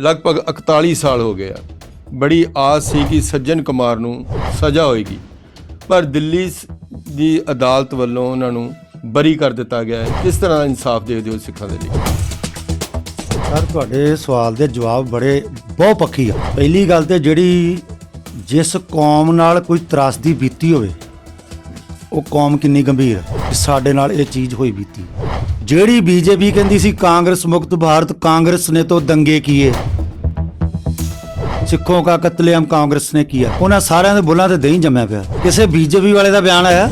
ਲਗਭਗ 41 ਸਾਲ ਹੋ ਗਏ ਆ। ਬੜੀ ਆਸ ਸੀ ਕਿ ਸੱਜਣ ਕੁਮਾਰ ਨੂੰ ਸਜ਼ਾ ਹੋਏਗੀ। ਪਰ ਦਿੱਲੀ ਦੀ ਅਦਾਲਤ ਵੱਲੋਂ ਉਹਨਾਂ ਨੂੰ ਬਰੀ ਕਰ ਦਿੱਤਾ ਗਿਆ ਹੈ। ਕਿਸ ਤਰ੍ਹਾਂ ਦਾ ਇਨਸਾਫ ਦੇ ਦਿਓ ਸਿੱਖਾਂ ਦੇ ਲਈ? ਸਰ, ਤੁਹਾਡੇ ਸਵਾਲ ਦੇ ਜਵਾਬ ਬੜੇ ਬਹੁ ਪੱਖੀ ਆ। ਪਹਿਲੀ ਗੱਲ ਤੇ ਜਿਹੜੀ ਜਿਸ ਕੌਮ ਨਾਲ ਕੋਈ ਤਰਾਸਦੀ ਬੀਤੀ ਹੋਵੇ, ਉਹ ਕੌਮ ਕਿੰਨੀ ਗੰਭੀਰ ਹੈ ਕਿ ਸਾਡੇ ਨਾਲ ਇਹ ਚੀਜ਼ ਹੋਈ ਬੀਤੀ। ਜਿਹੜੀ ਬੀਜੇਪੀ ਕਹਿੰਦੀ ਸੀ ਕਾਂਗਰਸ ਮੁਕਤ ਭਾਰਤ, ਕਾਂਗਰਸ ਨੇ तो ਦੰਗੇ ਕੀਏ। ਸਿੱਖੋਂ ਦਾ ਕਤਲੇਆਮ ਕਾਂਗਰਸ ਨੇ ਕੀਤਾ ਉਹਨਾਂ ਸਾਰਿਆਂ ਦੇ ਬੁੱਲਾਂ ਤੇ ਦਹੀਂ ਜੰਮਿਆ ਪਿਆ। ਕਿਸੇ ਬੀਜੇਪੀ ਵਾਲੇ ਦਾ ਬਿਆਨ ਆਇਆ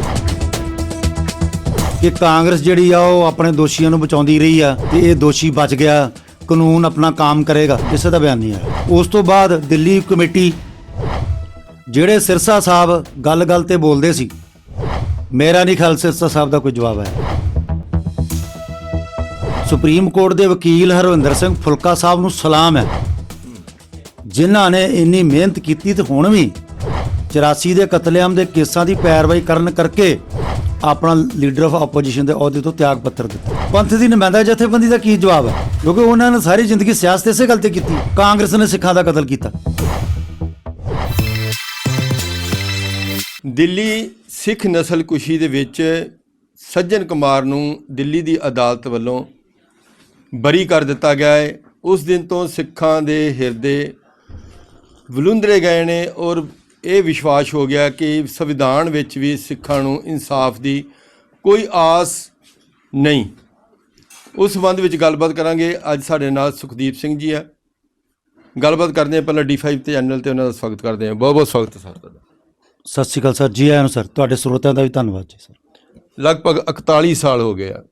ਕਿ ਕਾਂਗਰਸ ਜਿਹੜੀ ਆ, ਉਹ ਆਪਣੇ ਦੋਸ਼ੀਆਂ ਨੂੰ ਬਚਾਉਂਦੀ ਰਹੀ ਆ ਤੇ ਇਹ ਦੋਸ਼ੀ ਬਚ ਗਿਆ, ਕਾਨੂੰਨ ਆਪਣਾ ਕੰਮ ਕਰੇਗਾ, ਕਿਸੇ ਦਾ ਬਿਆਨ ਨਹੀਂ ਆਇਆ। ਉਸ ਤੋਂ ਬਾਅਦ ਦਿੱਲੀ ਕਮੇਟੀ ਜਿਹੜੇ ਸਿਰਸਾ ਸਾਹਿਬ ਗੱਲ-ਗੱਲ ਤੇ ਬੋਲਦੇ ਸੀ, ਮੇਰਾ ਨਹੀਂ ਖਿਆਲ ਸਿਰਸਾ ਸਾਹਿਬ ਦਾ ਕੋਈ ਜਵਾਬ ਹੈ ਸੁਪਰੀਮ ਕੋਰਟ ਦੇ ਵਕੀਲ ਹਰਵਿੰਦਰ ਸਿੰਘ ਫੁਲਕਾ ਸਾਹਿਬ ਨੂੰ ਸਲਾਮ ਹੈ। ਜਿਨ੍ਹਾਂ ਨੇ ਇੰਨੀ ਮਿਹਨਤ ਕੀਤੀ ਤੇ ਹੁਣ ਵੀ 84 ਦੇ ਕਤਲੇਆਮ ਦੇ ਕੇਸਾਂ ਦੀ ਪੈਰਵਾਈ ਕਰਨ ਕਰਕੇ ਆਪਣਾ ਲੀਡਰ ਆਫ ਆਪੋਜੀਸ਼ਨ ਦੇ ਅਹੁਦੇ ਤੋਂ ਤਿਆਗ ਪੱਤਰ ਦਿੱਤਾ। ਪੰਥ ਦੀ ਨੁਮਾਇੰਦਾ ਜਥੇਬੰਦੀ ਦਾ ਕੀ ਜਵਾਬ ਹੈ? ਕਿਉਂਕਿ ਉਹਨਾਂ ਨੇ ਸਾਰੀ ਜ਼ਿੰਦਗੀ ਸਿਆਸਤ ਇਸੇ ਗੱਲ ਤੇ ਕੀਤੀ। ਕਾਂਗਰਸ ਨੇ ਸਿੱਖਾਂ ਦਾ ਕਤਲ ਕੀਤਾ। ਦਿੱਲੀ ਸਿੱਖ ਨਸਲਕੁਸ਼ੀ ਦੇ ਵਿੱਚ ਸੱਜਣ ਕੁਮਾਰ ਨੂੰ ਦਿੱਲੀ ਦੀ ਅਦਾਲਤ ਵੱਲੋਂ ਬਰੀ ਕਰ ਦਿੱਤਾ ਗਿਆ ਹੈ ਉਸ ਦਿਨ ਤੋਂ ਸਿੱਖਾਂ ਦੇ ਹਿਰਦੇ ਵਲੁੰਦਰੇ ਗਏ ਨੇ ਔਰ ਇਹ ਵਿਸ਼ਵਾਸ ਹੋ ਗਿਆ ਕਿ ਸੰਵਿਧਾਨ ਵਿੱਚ ਵੀ ਸਿੱਖਾਂ ਨੂੰ ਇਨਸਾਫ ਦੀ ਕੋਈ ਆਸ ਨਹੀਂ। ਉਸ ਸੰਬੰਧ ਵਿੱਚ ਗੱਲਬਾਤ ਕਰਾਂਗੇ। ਅੱਜ ਸਾਡੇ ਨਾਲ ਸੁਖਦੀਪ ਸਿੰਘ ਜੀ ਆ। ਗੱਲਬਾਤ ਕਰਦੇ ਹਾਂ ਪਹਿਲਾਂ D5 ਤੇ ਚੈਨਲ ਤੇ ਉਹਨਾਂ ਦਾ ਸਵਾਗਤ ਕਰਦੇ ਹਾਂ। ਬਹੁਤ ਬਹੁਤ ਸਵਾਗਤ ਹੈ ਸਰ ਤੁਹਾਡਾ। ਸਤਿ ਸ਼੍ਰੀ ਅਕਾਲ ਸਰ। ਜੀ ਆਇਆਂ ਨੂੰ ਸਰ। ਤੁਹਾਡੇ ਸਰੋਤਿਆਂ ਦਾ ਵੀ ਧੰਨਵਾਦ ਜੀ ਸਰ। ਲਗਭਗ 41 ਸਾਲ ਹੋ ਗਏ ਆ।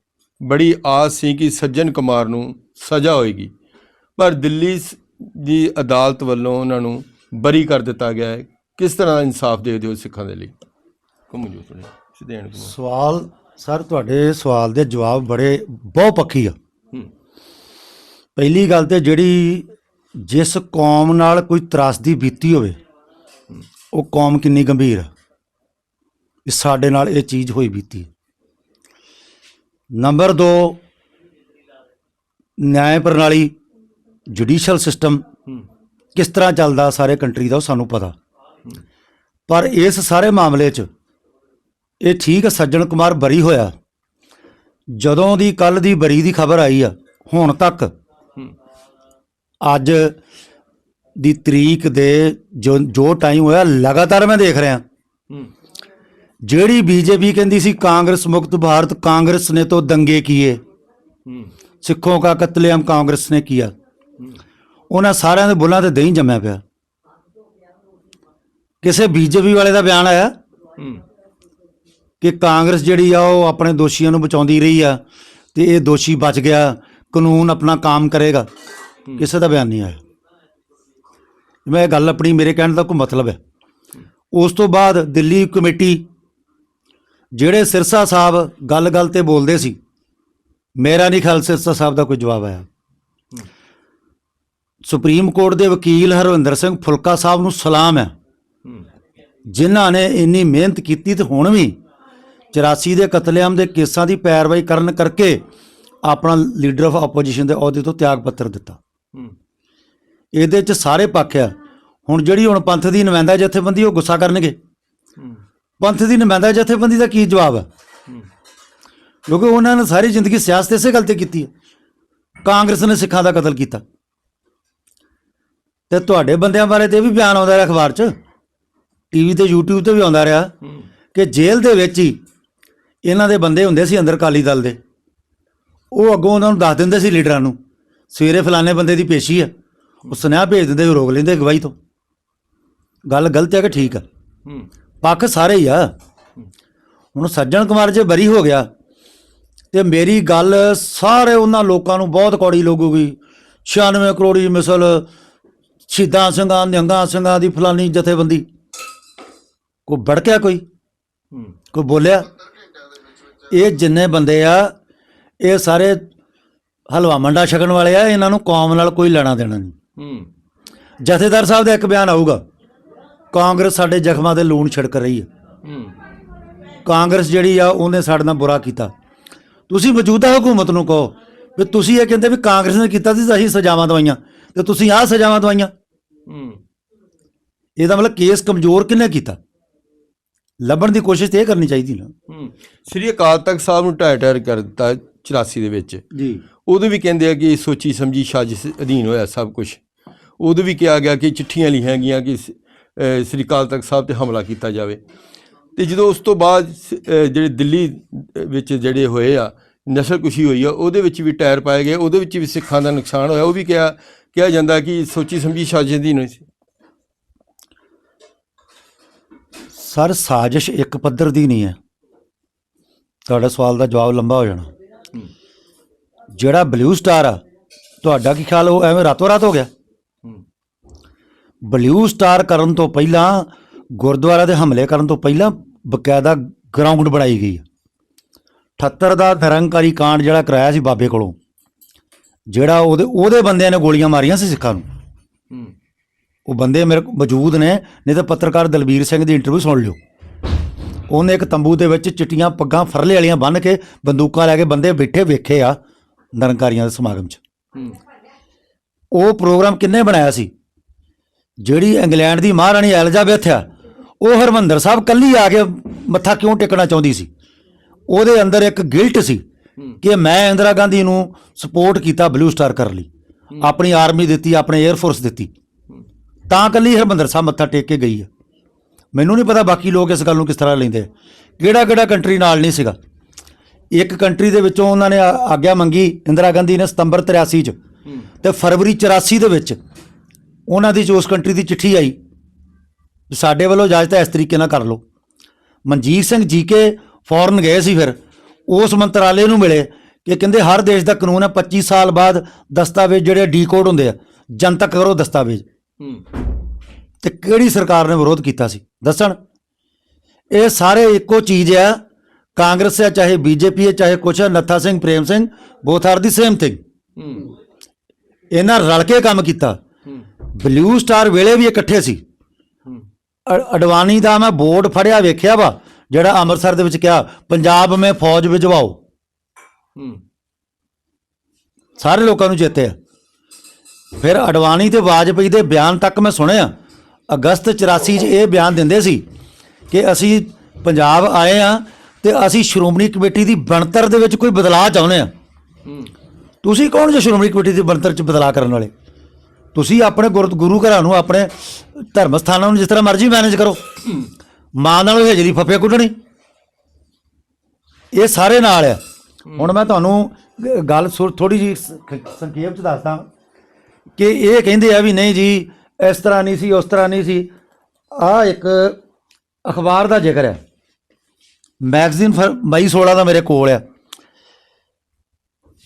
ਬੜੀ ਆਸ ਸੀ ਕਿ ਸੱਜਣ ਕੁਮਾਰ ਨੂੰ ਸਜ਼ਾ ਹੋਏਗੀ। ਪਰ ਦਿੱਲੀ ਦੀ ਅਦਾਲਤ ਵੱਲੋਂ ਉਹਨਾਂ ਨੂੰ ਬਰੀ ਕਰ ਦਿੱਤਾ ਗਿਆ ਹੈ। ਕਿਸ ਤਰ੍ਹਾਂ ਇਨਸਾਫ ਦੇ ਦਿਓ ਸਿੱਖਾਂ ਦੇ ਲਈ? ਘੁੰਮ ਜੋ ਥੋੜੇ ਸਿੱਧੇ ਐਨ ਘੁੰਮੋ। ਸਵਾਲ ਸਰ ਤੁਹਾਡੇ ਸਵਾਲ ਦੇ ਜਵਾਬ ਬੜੇ ਬਹੁਤ ਪੱਕੀ ਆ। ਪਹਿਲੀ ਗੱਲ ਤੇ ਜਿਹੜੀ ਜਿਸ ਕੌਮ ਨਾਲ ਕੋਈ ਤਰਾਸਦੀ ਬੀਤੀ ਹੋਵੇ ਉਹ ਕੌਮ ਕਿੰਨੀ ਗੰਭੀਰ ਕਿ ਸਾਡੇ ਨਾਲ ਇਹ ਚੀਜ਼ ਹੋਈ ਬੀਤੀ। ਨੰਬਰ 2 ਨਿਆਂ ਪ੍ਰਣਾਲੀ ਜੁਡੀਸ਼ੀਅਲ ਸਿਸਟਮ ਕਿਸ ਤਰ੍ਹਾਂ ਚੱਲਦਾ ਸਾਰੇ ਕੰਟਰੀ ਦਾ ਉਹ ਸਾਨੂੰ ਪਤਾ। ਪਰ ਇਸ ਸਾਰੇ ਮਾਮਲੇ 'ਚ ਇਹ ਠੀਕ ਸੱਜਣ ਕੁਮਾਰ ਬਰੀ ਹੋਇਆ। ਜਦੋਂ ਦੀ ਕੱਲ ਦੀ ਬਰੀ ਦੀ ਖਬਰ ਆਈ ਆ ਹੁਣ ਤੱਕ ਅੱਜ ਦੀ ਤਰੀਕ ਦੇ ਜੋ ਜੋ ਟਾਈਮ ਹੋਇਆ ਲਗਾਤਾਰ ਮੈਂ ਦੇਖ ਰਿਹਾ। ਹੂੰ। ਜਿਹੜੀ ਬੀਜੇਪੀ ਕਹਿੰਦੀ ਸੀ ਕਾਂਗਰਸ ਮੁਕਤ ਭਾਰਤ ਕਾਂਗਰਸ ਨੇ तो ਦੰਗੇ ਕੀਏ। ਸਿੱਖੋਂ ਦਾ ਕਤਲੇਆਮ ਕਾਂਗਰਸ ਨੇ ਕੀਤਾ ਉਹਨਾਂ ਸਾਰਿਆਂ ਦੇ ਬੁੱਲਾਂ ਤੇ ਦਹੀਂ ਜੰਮਿਆ ਪਿਆ। ਕਿਸੇ ਬੀਜੇਪੀ ਵਾਲੇ ਦਾ ਬਿਆਨ ਆਇਆ? ਕਿ ਕਾਂਗਰਸ ਜਿਹੜੀ ਆ ਉਹ ਆਪਣੇ ਦੋਸ਼ੀਆਂ ਨੂੰ ਬਚਾਉਂਦੀ ਰਹੀ ਆ ਤੇ ਇਹ ਦੋਸ਼ੀ ਬਚ ਗਿਆ ਕਾਨੂੰਨ ਆਪਣਾ ਕੰਮ ਕਰੇਗਾ। ਕਿਸੇ ਦਾ ਬਿਆਨ ਨਹੀਂ ਆਇਆ। ਮੈਂ ਇਹ ਗੱਲ ਆਪਣੀ ਮੇਰੇ ਕਹਿਣ ਦਾ ਕੋਈ ਮਤਲਬ ਹੈ। ਉਸ ਤੋਂ ਬਾਅਦ ਦਿੱਲੀ ਕਮੇਟੀ ਜਿਹੜੇ ਸਿਰਸਾ ਸਾਹਿਬ ਗੱਲ-ਗੱਲ ਤੇ ਬੋਲਦੇ ਸੀ, ਮੇਰਾ ਨਹੀਂ ਖਿਆਲ ਸਿਰਸਾ ਸਾਹਿਬ ਦਾ ਕੋਈ ਜਵਾਬ ਆਇਆ। ਸੁਪਰੀਮ ਕੋਰਟ ਦੇ ਵਕੀਲ ਹਰਵਿੰਦਰ ਸਿੰਘ ਫੁਲਕਾ ਸਾਹਿਬ ਨੂੰ ਸਲਾਮ ਹੈ। ਜਿਨ੍ਹਾਂ ਨੇ ਇੰਨੀ ਮਿਹਨਤ ਕੀਤੀ ਤੇ ਹੁਣ ਵੀ 84 ਦੇ ਕਤਲੇਆਮ ਦੇ ਕੇਸਾਂ ਦੀ ਪੈਰਵਾਈ ਕਰਨ ਕਰਕੇ ਆਪਣਾ ਲੀਡਰ ਆਫ ਆਪੋਜੀਸ਼ਨ ਦੇ ਅਹੁਦੇ ਤੋਂ ਤਿਆਗ ਪੱਤਰ ਦਿੱਤਾ। ਇਹਦੇ 'ਚ ਸਾਰੇ ਪੱਖ ਆ। ਹੁਣ ਜਿਹੜੀ ਹੁਣ ਪੰਥ ਦੀ ਨੁਮਾਇੰਦਾ ਜਥੇਬੰਦੀ ਉਹ ਗੁੱਸਾ ਕਰਨਗੇ। ਪੰਥ ਦੀ ਨੁਮਾਇੰਦਾ ਜਥੇਬੰਦੀ ਦਾ ਕੀ ਜਵਾਬ ਹੈ? ਕਿਉਂਕਿ ਉਹਨਾਂ ਨੇ ਸਾਰੀ ਜ਼ਿੰਦਗੀ ਸਿਆਸਤ ਇਸੇ ਗੱਲ ਤੇ ਕੀਤੀ ਹੈ। ਕਾਂਗਰਸ ਨੇ ਸਿੱਖਾਂ ਦਾ ਕਤਲ ਕੀਤਾ। ਤੇ ਤੁਹਾਡੇ ਬੰਦਿਆਂ ਬਾਰੇ ਤੇ ਇਹ ਵੀ ਬਿਆਨ ਆਉਂਦਾ ਰਿਹਾ ਅਖਬਾਰ 'ਚ। ਟੀਵੀ ਤੇ, YouTube ਤੇ ਵੀ ਆਉਂਦਾ ਰਿਹਾ ਕਿ ਜੇਲ੍ਹ ਦੇ ਵਿੱਚ ਹੀ ਇਹਨਾਂ ਦੇ ਬੰਦੇ ਹੁੰਦੇ ਸੀ ਅੰਦਰ ਕਾਲੀ ਦਲ ਦੇ। ਉਹ ਅੱਗੋਂ ਉਹਨਾਂ ਨੂੰ ਦੱਸ ਦਿੰਦੇ ਸੀ ਲੀਡਰਾਂ ਨੂੰ, ਸਵੇਰੇ ਫਲਾਣੇ ਬੰਦੇ ਦੀ ਪੇਸ਼ੀ ਆ ਉਹ ਸੁਨੇਹਾ ਭੇਜ ਦਿੰਦੇ ਰੋਕ ਲੈਂਦੇ ਗਵਾਹੀ ਤੋਂ। ਗੱਲ ਗਲਤ ਹੈ ਕਿ ਠੀਕ ਆ ਪੱਖ ਸਾਰੇ ਹੀ ਆ। ਹੁਣ ਸੱਜਣ ਕੁਮਾਰ ਜੇ ਬਰੀ ਹੋ ਗਿਆ ਤੇ ਮੇਰੀ ਗੱਲ ਸਾਰੇ ਉਹਨਾਂ ਲੋਕਾਂ ਨੂੰ ਬਹੁਤ ਕੌੜੀ ਲੱਗੂਗੀ। 96 ਕਰੋੜੀ ਮਿਸਲ ਸ਼ਹੀਦਾਂ ਸਿੰਘਾਂ ਨਿਹੰਗਾਂ ਸਿੰਘਾਂ ਦੀ ਫਲਾਨੀ ਜਥੇਬੰਦੀ। ਕੋਈ ਭੜਕਿਆ ਕੋਈ? ਕੋਈ ਬੋਲਿਆ? ਇਹ ਜਿੰਨੇ ਬੰਦੇ ਆ ਇਹ ਸਾਰੇ ਹਲਵਾ ਮੰਡਾ ਛਕਣ ਵਾਲੇ ਆ ਇਹਨਾਂ ਨੂੰ ਕੌਮ ਨਾਲ ਕੋਈ ਲੈਣਾ ਦੇਣਾ ਨਹੀਂ। ਹੂੰ। ਜਥੇਦਾਰ ਸਾਹਿਬ ਦਾ ਇੱਕ ਬਿਆਨ ਆਊਗਾ। ਕਾਂਗਰਸ ਸਾਡੇ ਜ਼ਖਮਾਂ ਤੇ ਲੂਣ ਛਿੜਕ ਰਹੀ ਹੈ। ਹੂੰ। ਕਾਂਗਰਸ ਜਿਹੜੀ ਆ ਉਹਨੇ ਸਾਡੇ ਨਾਲ ਬੁਰਾ ਕੀਤਾ। ਤੁਸੀਂ ਮੌਜੂਦਾ ਹਕੂਮਤ ਨੂੰ ਕਹੋ ਵੀ ਤੁਸੀਂ ਇਹ ਕਹਿੰਦੇ ਵੀ ਕਾਂਗਰਸ ਨੇ ਕੀਤਾ ਸੀ ਅਸੀਂ ਸਜ਼ਾਵਾਂ ਦਵਾਈਆਂ। ਤੇ ਤੁਸੀਂ ਆਹ ਸਜ਼ਾਵਾਂ ਦਵਾਈਆਂ। ਹੂੰ। ਇਹਦਾ ਮਤਲਬ ਕੇਸ ਕਮਜ਼ੋਰ ਕਿਹਨੇ ਕੀਤਾ? ਲੱਭਣ ਦੀ ਕੋਸ਼ਿਸ਼ ਤੇ ਇਹ ਕਰਨੀ ਚਾਹੀਦੀ ਨਾ। ਹੂੰ। ਸ੍ਰੀ ਅਕਾਲ ਤਖਤ ਸਾਹਿਬ ਨੂੰ ਢਾਹ ਢਾਹ ਕਰ ਦਿੱਤਾ 84 ਦੇ ਵਿੱਚ। ਜੀ। ਉਦੋਂ ਵੀ ਕਹਿੰਦੇ ਆ ਕਿ ਸੋਚੀ ਸਮਝੀ ਸਾਜ਼ਿਸ਼ ਅਧੀਨ ਹੋਇਆ ਸਭ ਕੁਝ ਉਦੋਂ ਵੀ ਕਿਹਾ ਗਿਆ ਕਿ ਚਿੱਠੀਆਂ ਲਿਖੀਆਂ ਗਈਆਂ ਕਿ ਸ੍ਰੀ ਅਕਾਲ ਤਖਤ ਸਾਹਿਬ ਤੇ ਹਮਲਾ ਕੀਤਾ ਜਾਵੇ। ਤੇ ਜਦੋਂ ਉਸ ਤੋਂ ਬਾਅਦ ਜਿਹੜੇ ਦਿੱਲੀ ਵਿੱਚ ਜਿਹੜੇ ਹੋਏ ਆ ਨਸਲਕੁਸ਼ੀ ਹੋਈ ਆ ਉਹਦੇ ਵਿੱਚ ਵੀ ਟਾਇਰ ਪਾਏ ਗਏ ਉਹਦੇ ਵਿੱਚ ਵੀ ਸਿੱਖਾਂ ਦਾ ਨੁਕਸਾਨ ਹੋਇਆ। ਉਹ ਵੀ ਕਿਹਾ ਕਿਹਾ ਜਾਂਦਾ ਕਿ ਸੋਚੀ ਸਮਝੀ ਸਾਜ਼ਿਸ਼ ਅਧੀਨ ਹੋਈ ਸੀ। ਸਰ ਸਾਜ਼ਿਸ਼ ਇੱਕ ਪੱਧਰ ਦੀ ਨਹੀਂ ਹੈ। ਤੁਹਾਡਾ ਸਵਾਲ ਦਾ ਜਵਾਬ ਲੰਬਾ ਹੋ ਜਾਣਾ। ਜਿਹੜਾ ਬਲੂ ਸਟਾਰ ਆ ਤੁਹਾਡਾ ਕੀ ਖਿਆਲ ਉਹ ਐਵੇਂ ਰਾਤੋਂ ਰਾਤ ਹੋ ਗਿਆ? ਬਲੂ ਸਟਾਰ ਕਰਨ ਤੋਂ ਪਹਿਲਾਂ ਗੁਰਦੁਆਰਾ ਦੇ ਹਮਲੇ ਕਰਨ ਤੋਂ ਪਹਿਲਾਂ ਬਕਾਇਦਾ ਗਰਾਊਂਡ ਬਣਾਈ ਗਈ ਹੈ। 78 ਦਾ ਨਿਰੰਕਾਰੀ ਕਾਂਡ ਜਿਹੜਾ ਕਰਾਇਆ ਸੀ ਬਾਬੇ ਕੋਲੋਂ ਜਿਹੜਾ ਉਹਦੇ ਉਹਦੇ ਬੰਦਿਆਂ ਨੇ ਗੋਲੀਆਂ ਮਾਰੀਆਂ ਸੀ ਸਿੱਖਾਂ ਨੂੰ। ਉਹ ਬੰਦੇ ਮੇਰੇ ਕੋਲ ਮੌਜੂਦ ਨੇ ਨਹੀਂ ਤਾਂ ਪੱਤਰਕਾਰ ਦਲਬੀਰ ਸਿੰਘ ਦੀ ਇੰਟਰਵਿਊ ਸੁਣ ਲਿਓ। ਉਹਨੇ ਇੱਕ ਤੰਬੂ ਦੇ ਵਿੱਚ ਚਿੱਟੀਆਂ ਪੱਗਾਂ ਫਰਲੇ ਵਾਲੀਆਂ ਬੰਨ੍ਹ ਕੇ ਬੰਦੂਕਾਂ ਲੈ ਕੇ ਬੰਦੇ ਬੈਠੇ ਵੇਖੇ ਆ ਨਿਰੰਕਾਰੀਆਂ ਦੇ ਸਮਾਗਮ 'ਚ। ਉਹ ਪ੍ਰੋਗਰਾਮ ਕਿੰਨੇ ਬਣਾਇਆ ਸੀ? ਜਿਹੜੀ ਇੰਗਲੈਂਡ ਦੀ ਮਹਾਰਾਣੀ ਐਲਿਜ਼ਾਬੈਥ ਆ ਉਹ ਹਰਮੰਦਰ ਸਾਹਿਬ ਕੱਲੀ ਆ ਕੇ ਮੱਥਾ ਕਿਉਂ ਟੇਕਣਾ ਚਾਹੁੰਦੀ ਸੀ? ਉਹਦੇ ਅੰਦਰ ਇੱਕ ਗਿਲਟ ਸੀ ਹੂੰ। ਕਿ ਮੈਂ ਇੰਦਰਾ ਗਾਂਧੀ ਨੂੰ ਸਪੋਰਟ ਕੀਤਾ ਬਲੂ ਸਟਾਰ ਕਰਨ ਲਈ। ਆਪਣੀ ਆਰਮੀ ਦਿੱਤੀ ਆਪਣੇ 에ਅਰ ਫੋਰਸ ਦਿੱਤੀ। ਤਾਂ ਕੱਲੀ ਹਰਮੰਦਰ ਸਾਹਿਬ ਮੱਥਾ ਟੇਕ ਕੇ ਗਈ ਆ। ਮੈਨੂੰ ਨਹੀਂ ਪਤਾ ਬਾਕੀ ਲੋਕ ਇਸ ਗੱਲ ਨੂੰ ਕਿਸ ਤਰ੍ਹਾਂ ਲੈਂਦੇ ਕਿਹੜਾ ਕਿਹੜਾ ਕੰਟਰੀ ਨਾਲ ਨਹੀਂ ਸੀਗਾ। ਇੱਕ ਕੰਟਰੀ ਦੇ ਵਿੱਚੋਂ ਉਹਨਾਂ ਨੇ ਆਗਿਆ ਮੰਗੀ ਇੰਦਰਾ ਗਾਂਧੀ ਨੇ ਸਤੰਬਰ 83 ਚ। ਹੂੰ। ਤੇ ਫਰਵਰੀ 84 ਦੇ ਵਿੱਚ ਉਹਨਾਂ ਦੀ ਜੋ ਉਸ ਕੰਟਰੀ ਦੀ ਚਿੱਠੀ ਆਈ ਸਾਡੇ ਵੱਲੋਂ ਇਜਾਜ਼ਤ ਹੈ ਇਸ ਤਰੀਕੇ ਨਾਲ ਕਰ ਲਓ। ਮਨਜੀਤ ਸਿੰਘ ਜੀਕੇ ਫੌਰਨ ਗਏ ਸੀ ਫਿਰ ਉਸ ਮੰਤਰਾਲੇ ਨੂੰ ਮਿਲੇ ਕਿ ਕਹਿੰਦੇ ਹਰ ਦੇਸ਼ ਦਾ ਕਾਨੂੰਨ ਹੈ 25 ਸਾਲ ਬਾਅਦ ਦਸਤਾਵੇਜ਼ ਜਿਹੜੇ ਡੀਕੋਡ ਹੁੰਦੇ ਆ ਜਨਤਕ ਕਰੋ ਦਸਤਾਵੇਜ਼। ਹੂੰ। ਤੇ ਕਿਹੜੀ ਸਰਕਾਰ ਨੇ ਵਿਰੋਧ ਕੀਤਾ ਸੀ? ਦੱਸਣ। ਇਹ ਸਾਰੇ ਇੱਕੋ ਚੀਜ਼ ਆ ਕਾਂਗਰਸ ਹੈ ਚਾਹੇ ਬੀਜੇਪੀ ਹੈ ਚਾਹੇ ਕੁਛ ਹੈ Nattha Singh Prem Singh both are the same thing. ਹੂੰ। ਇਹਨਾਂ ਰਲ ਕੇ ਕੰਮ ਕੀਤਾ। ਬਲੂ ਸਟਾਰ ਵੇਲੇ ਵੀ ਇਕੱਠੇ ਸੀ। ਅ- ਅਡਵਾਨੀ ਦਾ ਮੈਂ ਬੋਰਡ ਫੜਿਆ ਵੇਖਿਆ ਵਾ ਜਿਹੜਾ ਅੰਮ੍ਰਿਤਸਰ ਦੇ ਵਿੱਚ ਕਿਹਾ ਪੰਜਾਬ ਮੇ ਫੌਜ ਭਿਜਵਾਓ। ਹੂੰ। ਸਾਰੇ ਲੋਕਾਂ ਨੂੰ ਚੇਤੇ ਆ। ਫਿਰ ਅਡਵਾਨੀ ਤੇ ਵਾਜਪਈ ਦੇ ਬਿਆਨ ਤੱਕ ਮੈਂ ਸੁਣਿਆ। ਅਗਸਤ 84 ਚ ਇਹ ਬਿਆਨ ਦਿੰਦੇ ਸੀ ਕਿ ਅਸੀਂ ਪੰਜਾਬ ਆਏ ਆ ਤੇ ਅਸੀਂ ਸ਼੍ਰੋਮਣੀ ਕਮੇਟੀ ਦੀ ਬਣਤਰ ਦੇ ਵਿੱਚ ਕੋਈ ਬਦਲਾਅ ਚਾਹੁੰਦੇ ਆ ਹੂੰ। ਤੁਸੀਂ ਕੌਣ ਜੇ ਸ਼੍ਰੋਮਣੀ ਕਮੇਟੀ ਦੀ ਬਣਤਰ ਚ ਬਦਲਾਅ ਕਰਨ ਵਾਲੇ? ਤੁਸੀਂ ਆਪਣੇ ਗੁਰ- ਗੁਰੂ ਘਰਾਂ ਨੂੰ ਆਪਣੇ ਧਰਮ ਸਥਾਨਾਂ ਨੂੰ ਜਿਸ ਤਰ੍ਹਾਂ ਮਰਜ਼ੀ ਮੈਨੇਜ ਕਰੋ। ਮਾਂ ਨਾਲ ਹੇਜਰੀ ਫੱਫੇ ਕੁੱਟਣੀ। ਇਹ ਸਾਰੇ ਨਾਲ ਆ। ਹੁਣ ਮੈਂ ਤੁਹਾਨੂੰ ਗ- ਗੱਲ ਥੋੜੀ ਜੀ ਸੰਖੇਪ ਚ ਦੱਸਦਾ ਕਿ ਇਹ ਕਹਿੰਦੇ ਆ ਵੀ ਨਹੀਂ ਜੀ, ਇਸ ਤਰ੍ਹਾਂ ਨਹੀਂ ਸੀ, ਉਸ ਤਰ੍ਹਾਂ ਨਹੀਂ ਸੀ। ਆ ਇੱਕ ਅਖਬਾਰ ਦਾ ਜ਼ਿਕਰ ਹੈ ਮੈਗਜ਼ੀਨ ਫਰ- ਮਈ 16 ਦਾ ਮੇਰੇ ਕੋਲ ਆ।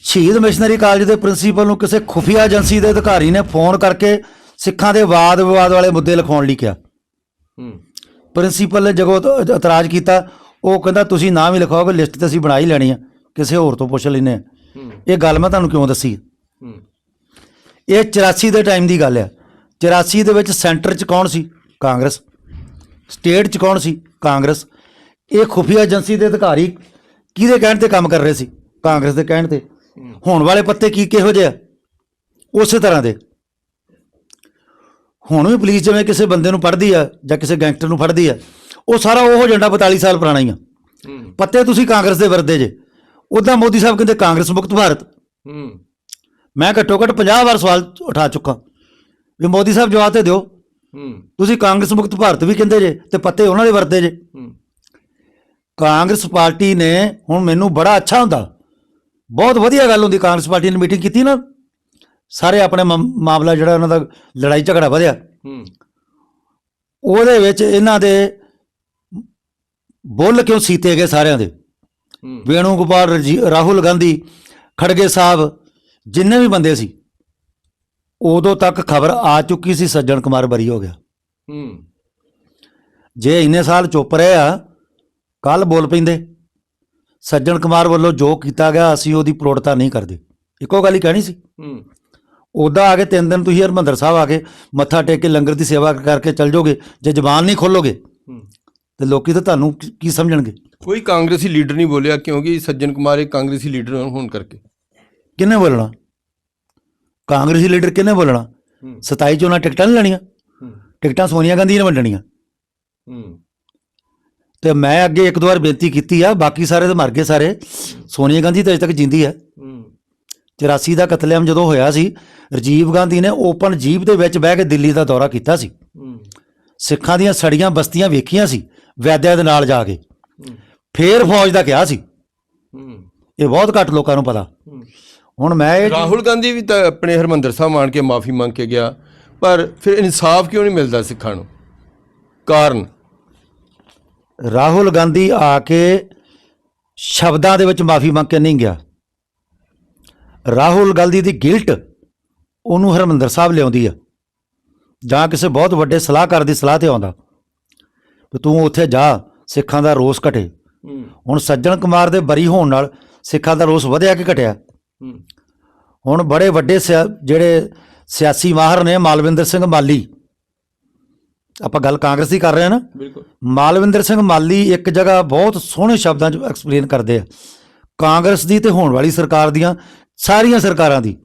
ਸ਼ਹੀਦ ਮਿਸ਼ਨਰੀ ਕਾਲਜ ਦੇ ਪ੍ਰਿੰਸੀਪਲ ਨੂੰ ਕਿਸੇ ਖੁਫੀਆ ਏਜੰਸੀ ਦੇ ਅਧਿਕਾਰੀ ਨੇ ਫੋਨ ਕਰਕੇ ਸਿੱਖਾਂ ਦੇ ਵਾਦ ਵਿਵਾਦ ਵਾਲੇ ਮੁੱਦੇ ਲਿਖਾਉਣ ਲਈ ਕਿਹਾ। ਹੂੰ। ਪ੍ਰਿੰਸੀਪਲ ਨੇ ਜਗੋ ਇਤਰਾਜ਼ ਕੀਤਾ ਉਹ ਕਹਿੰਦਾ ਤੁਸੀਂ ਨਾਮ ਹੀ ਲਿਖਾਓਗੇ ਲਿਸਟ ਤੇ ਅਸੀਂ ਬਣਾ ਹੀ ਲੈਣੀ ਆ ਕਿਸੇ ਹੋਰ ਤੋਂ ਪੁੱਛ ਲੈਨੇ ਆ। ਹੂੰ। ਇਹ ਗੱਲ ਮੈਂ ਤੁਹਾਨੂੰ ਕਿਉਂ ਦੱਸੀ? ਹੂੰ। ਇਹ 84 ਦੇ ਟਾਈਮ ਦੀ ਗੱਲ ਆ। 84 ਦੇ ਵਿੱਚ ਸੈਂਟਰ 'ਚ ਕੌਣ ਸੀ? ਕਾਂਗਰਸ। ਸਟੇਟ 'ਚ ਕੌਣ ਸੀ? ਕਾਂਗਰਸ। ਇਹ ਖੁਫੀਆ ਏਜੰਸੀ ਦੇ ਅਧਿਕਾਰੀ ਕਿਹਦੇ ਕਹਿਣ ਤੇ ਕੰਮ ਕਰ ਰਹੇ ਸੀ? ਕਾਂਗਰਸ ਦੇ ਕਹਿਣ ਤੇ। ਹੋਣ ਵਾਲੇ ਪੱਤੇ ਕੀ ਕਿਹੋ ਜਿਹੇ ਆ? ਉਸੇ ਤਰ੍ਹਾਂ ਦੇ। ਹੁਣ ਵੀ ਪੁਲਿਸ ਜਿਵੇਂ ਕਿਸੇ ਬੰਦੇ ਨੂੰ ਫੜਦੀ ਆ ਜਾਂ ਕਿਸੇ ਗੈਂਗਸਟਰ ਨੂੰ ਫੜਦੀ ਆ ਉਹ ਸਾਰਾ ਉਹ ਏਜੰਡਾ 42 ਸਾਲ ਪੁਰਾਣਾ ਹੀ ਆ। ਪੱਤੇ ਤੁਸੀਂ ਕਾਂਗਰਸ ਦੇ ਵਰਦੇ ਜੇ। ਉਦਾਂ ਮੋਦੀ ਸਾਹਿਬ ਕਹਿੰਦੇ ਕਾਂਗਰਸ ਮੁਕਤ ਭਾਰਤ। ਮੈਂ ਘੱਟੋ ਘੱਟ 50 ਵਾਰ ਸਵਾਲ ਉਠਾ ਚੁੱਕਾ। ਵੀ ਮੋਦੀ ਸਾਹਿਬ ਜਵਾਬ ਤੇ ਦਿਓ। ਤੁਸੀਂ ਕਾਂਗਰਸ ਮੁਕਤ ਭਾਰਤ ਵੀ ਕਹਿੰਦੇ ਜੇ ਤੇ ਪੱਤੇ ਉਹਨਾਂ ਦੇ ਵਰਤੇ ਜੇ। ਕਾਂਗਰਸ ਪਾਰਟੀ ਨੇ ਹੁਣ ਮੈਨੂੰ ਬੜਾ ਅੱਛਾ ਹੁੰਦਾ। ਬਹੁਤ ਵਧੀਆ ਗੱਲ ਹੁੰਦੀ ਕਾਂਗਰਸ ਪਾਰਟੀ ਨੇ ਮੀਟਿੰਗ ਕੀਤੀ ਨਾ। ਸਾਰੇ ਆਪਣੇ ਮਮ- ਮਾਮਲਾ ਜਿਹੜਾ ਉਹਨਾਂ ਦਾ ਲੜਾਈ ਝਗੜਾ ਵਧਿਆ। ਹੂੰ। ਉਹਦੇ ਵਿੱਚ ਇਹਨਾਂ ਦੇ ਬੁੱਲ ਕਿਉਂ ਸੀਤੇ ਗਏ ਸਾਰਿਆਂ ਦੇ? ਹੂੰ। ਵੇਣੂ ਗੋਪਾਲ ਰਾਹੁਲ ਗਾਂਧੀ ਖੜਗੇ ਸਾਹਿਬ ਜਿੰਨੇ ਵੀ ਬੰਦੇ ਸੀ ਉਦੋਂ ਤੱਕ ਖਬਰ ਆ ਚੁੱਕੀ ਸੀ ਸੱਜਣ ਕੁਮਾਰ ਬਰੀ ਹੋ ਗਿਆ। ਹੂੰ। ਜੇ ਇੰਨੇ ਸਾਲ ਚੁੱਪ ਰਹੇ ਆ ਕੱਲ ਬੋਲ ਪੈਂਦੇ। ਸੱਜਣ ਕੁਮਾਰ ਵੱਲੋਂ ਜੋ ਕੀਤਾ ਗਿਆ ਅਸੀਂ ਉਹਦੀ ਪ੍ਰੋੜਤਾ ਨਹੀਂ ਕਰਦੇ। ਇੱਕੋ ਗੱਲ ਹੀ ਕਹਿਣੀ ਸੀ। ਹੂੰ। ਉਦਾਂ ਆ ਕੇ ਤਿੰਨ ਦਿਨ ਤੁਸੀਂ ਹਰਮੰਦਰ ਸਾਹਿਬ ਆ ਕੇ ਮੱਥਾ ਟੇਕ ਕੇ ਲੰਗਰ ਦੀ ਸੇਵਾ ਕਰਕੇ ਚੱਲ ਜਾਓਗੇ ਜੇ ਜ਼ਬਾਨ ਨਹੀਂ ਖੋਲੋਗੇ ਹੂੰ। ਤੇ ਲੋਕੀ ਤਾਂ ਤੁਹਾਨੂੰ ਕੀ- ਸਮਝਣਗੇ? ਕੋਈ ਕਾਂਗਰਸੀ ਲੀਡਰ ਨਹੀਂ ਬੋਲਿਆ ਕਿਉਂਕਿ ਸੱਜਣ ਕੁਮਾਰ ਇੱਕ ਕਾਂਗਰਸੀ ਲੀਡਰ ਹੋਣ ਕਰਕੇ। ਕਿਹਨੇ ਬੋਲਣਾ? ਕਾਂਗਰਸੀ ਲੀਡਰ ਕਿਹਨੇ ਬੋਲਣਾ? ਹੂੰ। 27 ਚ ਉਹਨਾਂ ਟਿਕਟਾਂ ਨਹੀਂ ਲੈਣੀਆਂ। ਟਿਕਟਾਂ ਸੋਨੀਆ ਗਾਂਧੀ ਨੇ ਵੰਡਣੀਆਂ। ਹੂੰ। ਤੇ ਮੈਂ ਅੱਗੇ ਇੱਕ ਦੋ ਵਾਰ ਬੇਨਤੀ ਕੀਤੀ ਆ ਬਾਕੀ ਸਾਰੇ ਤਾਂ ਮਰ ਗਏ ਸਾਰੇ। ਸੋਨੀਆ ਗਾਂਧੀ ਤਾਂ ਅਜੇ ਤੱਕ ਜਿੰਦੀ ਹੈ ਹੂੰ। 84 ਦਾ ਕਤਲੇਆਮ ਜਦੋਂ ਹੋਇਆ ਸੀ ਰਾਜੀਵ ਗਾਂਧੀ ਨੇ ਓਪਨ ਜੀਪ ਦੇ ਵਿੱਚ ਬਹਿ ਕੇ ਦਿੱਲੀ ਦਾ ਦੌਰਾ ਕੀਤਾ ਸੀ। ਹੂੰ। ਸਿੱਖਾਂ ਦੀਆਂ ਸੜੀਆਂ ਬਸਤੀਆਂ ਵੇਖੀਆਂ ਸੀ ਵੈਦਿਆ ਦੇ ਨਾਲ ਜਾ ਕੇ। ਹੂੰ। ਫੇਰ ਫੌਜ ਦਾ ਕਿਹਾ ਸੀ। ਹੂੰ। ਇਹ ਬਹੁਤ ਘੱਟ ਲੋਕਾਂ ਨੂੰ ਪਤਾ। ਹੁਣ ਮੈਂ ਇਹ ਰਾਹੁਲ ਗਾਂਧੀ ਵੀ ਤਾਂ ਆਪਣੇ ਹਰਮੰਦਰ ਸਾਹਿਬ ਆਣ ਕੇ ਮਾਫੀ ਮੰਗ ਕੇ ਗਿਆ ਪਰ ਫਿਰ ਇਨਸਾਫ ਕਿਉਂ ਨਹੀਂ ਮਿਲਦਾ ਸਿੱਖਾਂ ਨੂੰ? ਕਾਰਨ? ਰਾਹੁਲ ਗਾਂਧੀ ਆ ਕੇ ਸ਼ਬਦਾਂ ਦੇ ਵਿੱਚ ਮਾਫੀ ਮੰਗ ਕੇ ਨਹੀਂ ਗਿਆ। ਰਾਹੁਲ ਗਾਂਧੀ ਦੀ ਗਿਲਟ ਉਹਨੂੰ ਹਰਮੰਦਰ ਸਾਹਿਬ ਲਿਆਉਂਦੀ ਆ। ਜਾਂ ਕਿਸੇ ਬਹੁਤ ਵੱਡੇ ਸਲਾਹਕਾਰ ਦੀ ਸਲਾਹ ਤੇ ਆਉਂਦਾ ਵੀ ਤੂੰ ਉੱਥੇ ਜਾ ਸਿੱਖਾਂ ਦਾ ਰੋਸ ਘਟੇ। ਹੁਣ ਸੱਜਣ ਕੁਮਾਰ ਦੇ ਬਰੀ ਹੋਣ ਨਾਲ ਸਿੱਖਾਂ ਦਾ ਰੋਸ ਵਧਿਆ ਕਿ ਘਟਿਆ? ਹੁਣ ਬੜੇ ਵੱਡੇ ਜਿਹੜੇ ਸਿਆਸੀ ਮਾਹਰ ਨੇ ਮਾਲਵਿੰਦਰ ਸਿੰਘ ਮਾਲੀ ਆਪਾਂ ਗੱਲ ਕਾਂਗਰਸ ਦੀ ਕਰ ਰਹੇ ਹਾਂ ਨਾ। ਬਿਲਕੁਲ। ਮਾਲਵਿੰਦਰ ਸਿੰਘ ਮਾਲੀ ਇੱਕ ਜਗ੍ਹਾ ਬਹੁਤ ਸੋਹਣੇ ਸ਼ਬਦਾਂ 'ਚ ਐਕਸਪਲੇਨ ਕਰਦੇ ਆ। ਕਾਂਗਰਸ ਦੀ ਤੇ ਹੋਣ ਵਾਲੀ ਸਰਕਾਰ ਦੀਆਂ ਸਾਰੀਆਂ ਸਰਕਾਰਾਂ ਦੀ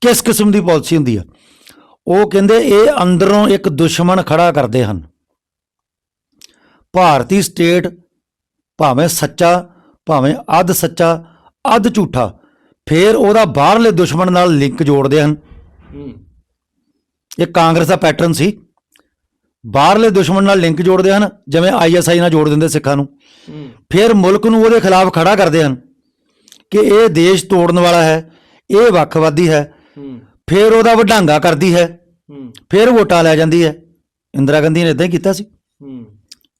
ਕਿਸ ਕਿਸਮ ਦੀ ਪਾਲਿਸੀ ਹੁੰਦੀ ਆ? ਉਹ ਕਹਿੰਦੇ ਇਹ ਅੰਦਰੋਂ ਇੱਕ ਦੁਸ਼ਮਣ ਖੜਾ ਕਰਦੇ ਹਨ। ਭਾਰਤੀ ਸਟੇਟ ਭਾਵੇਂ ਸੱਚਾ ਭਾਵੇਂ ਅੱਧ ਸੱਚਾ ਅੱਧ ਝੂਠਾ ਫੇਰ ਉਹਦਾ ਬਾਹਰਲੇ ਦੁਸ਼ਮਣ ਨਾਲ ਲਿੰਕ ਜੋੜਦੇ ਹਨ। ਇਹ ਕਾਂਗਰਸ ਦਾ ਪੈਟਰਨ ਸੀ। ਬਾਹਰਲੇ ਦੁਸ਼ਮਣ ਨਾਲ ਲਿੰਕ ਜੋੜਦੇ ਹਨ, ਜਿਵੇਂ ਆਈਐਸਆਈ ਨਾਲ ਜੋੜ ਦਿੰਦੇ ਸਿੱਖਾਂ ਨੂੰ। ਫਿਰ ਮੁਲਕ ਨੂੰ ਉਹਦੇ ਖਿਲਾਫ ਖੜਾ ਕਰਦੇ ਹਨ ਕਿ ਇਹ ਦੇਸ਼ ਤੋੜਨ ਵਾਲਾ ਹੈ, ਇਹ ਵੱਖਵਾਦੀ ਹੈ, ਫਿਰ ਉਹਦਾ ਵਡਾਂਗਾ ਕਰਦੀ ਹੈ, ਫਿਰ ਵੋਟਾਂ ਲੈ ਜਾਂਦੀ ਹੈ। ਇੰਦਰਾ ਗਾਂਧੀ ਨੇ ਇਦਾਂ ਹੀ ਕੀਤਾ ਸੀ।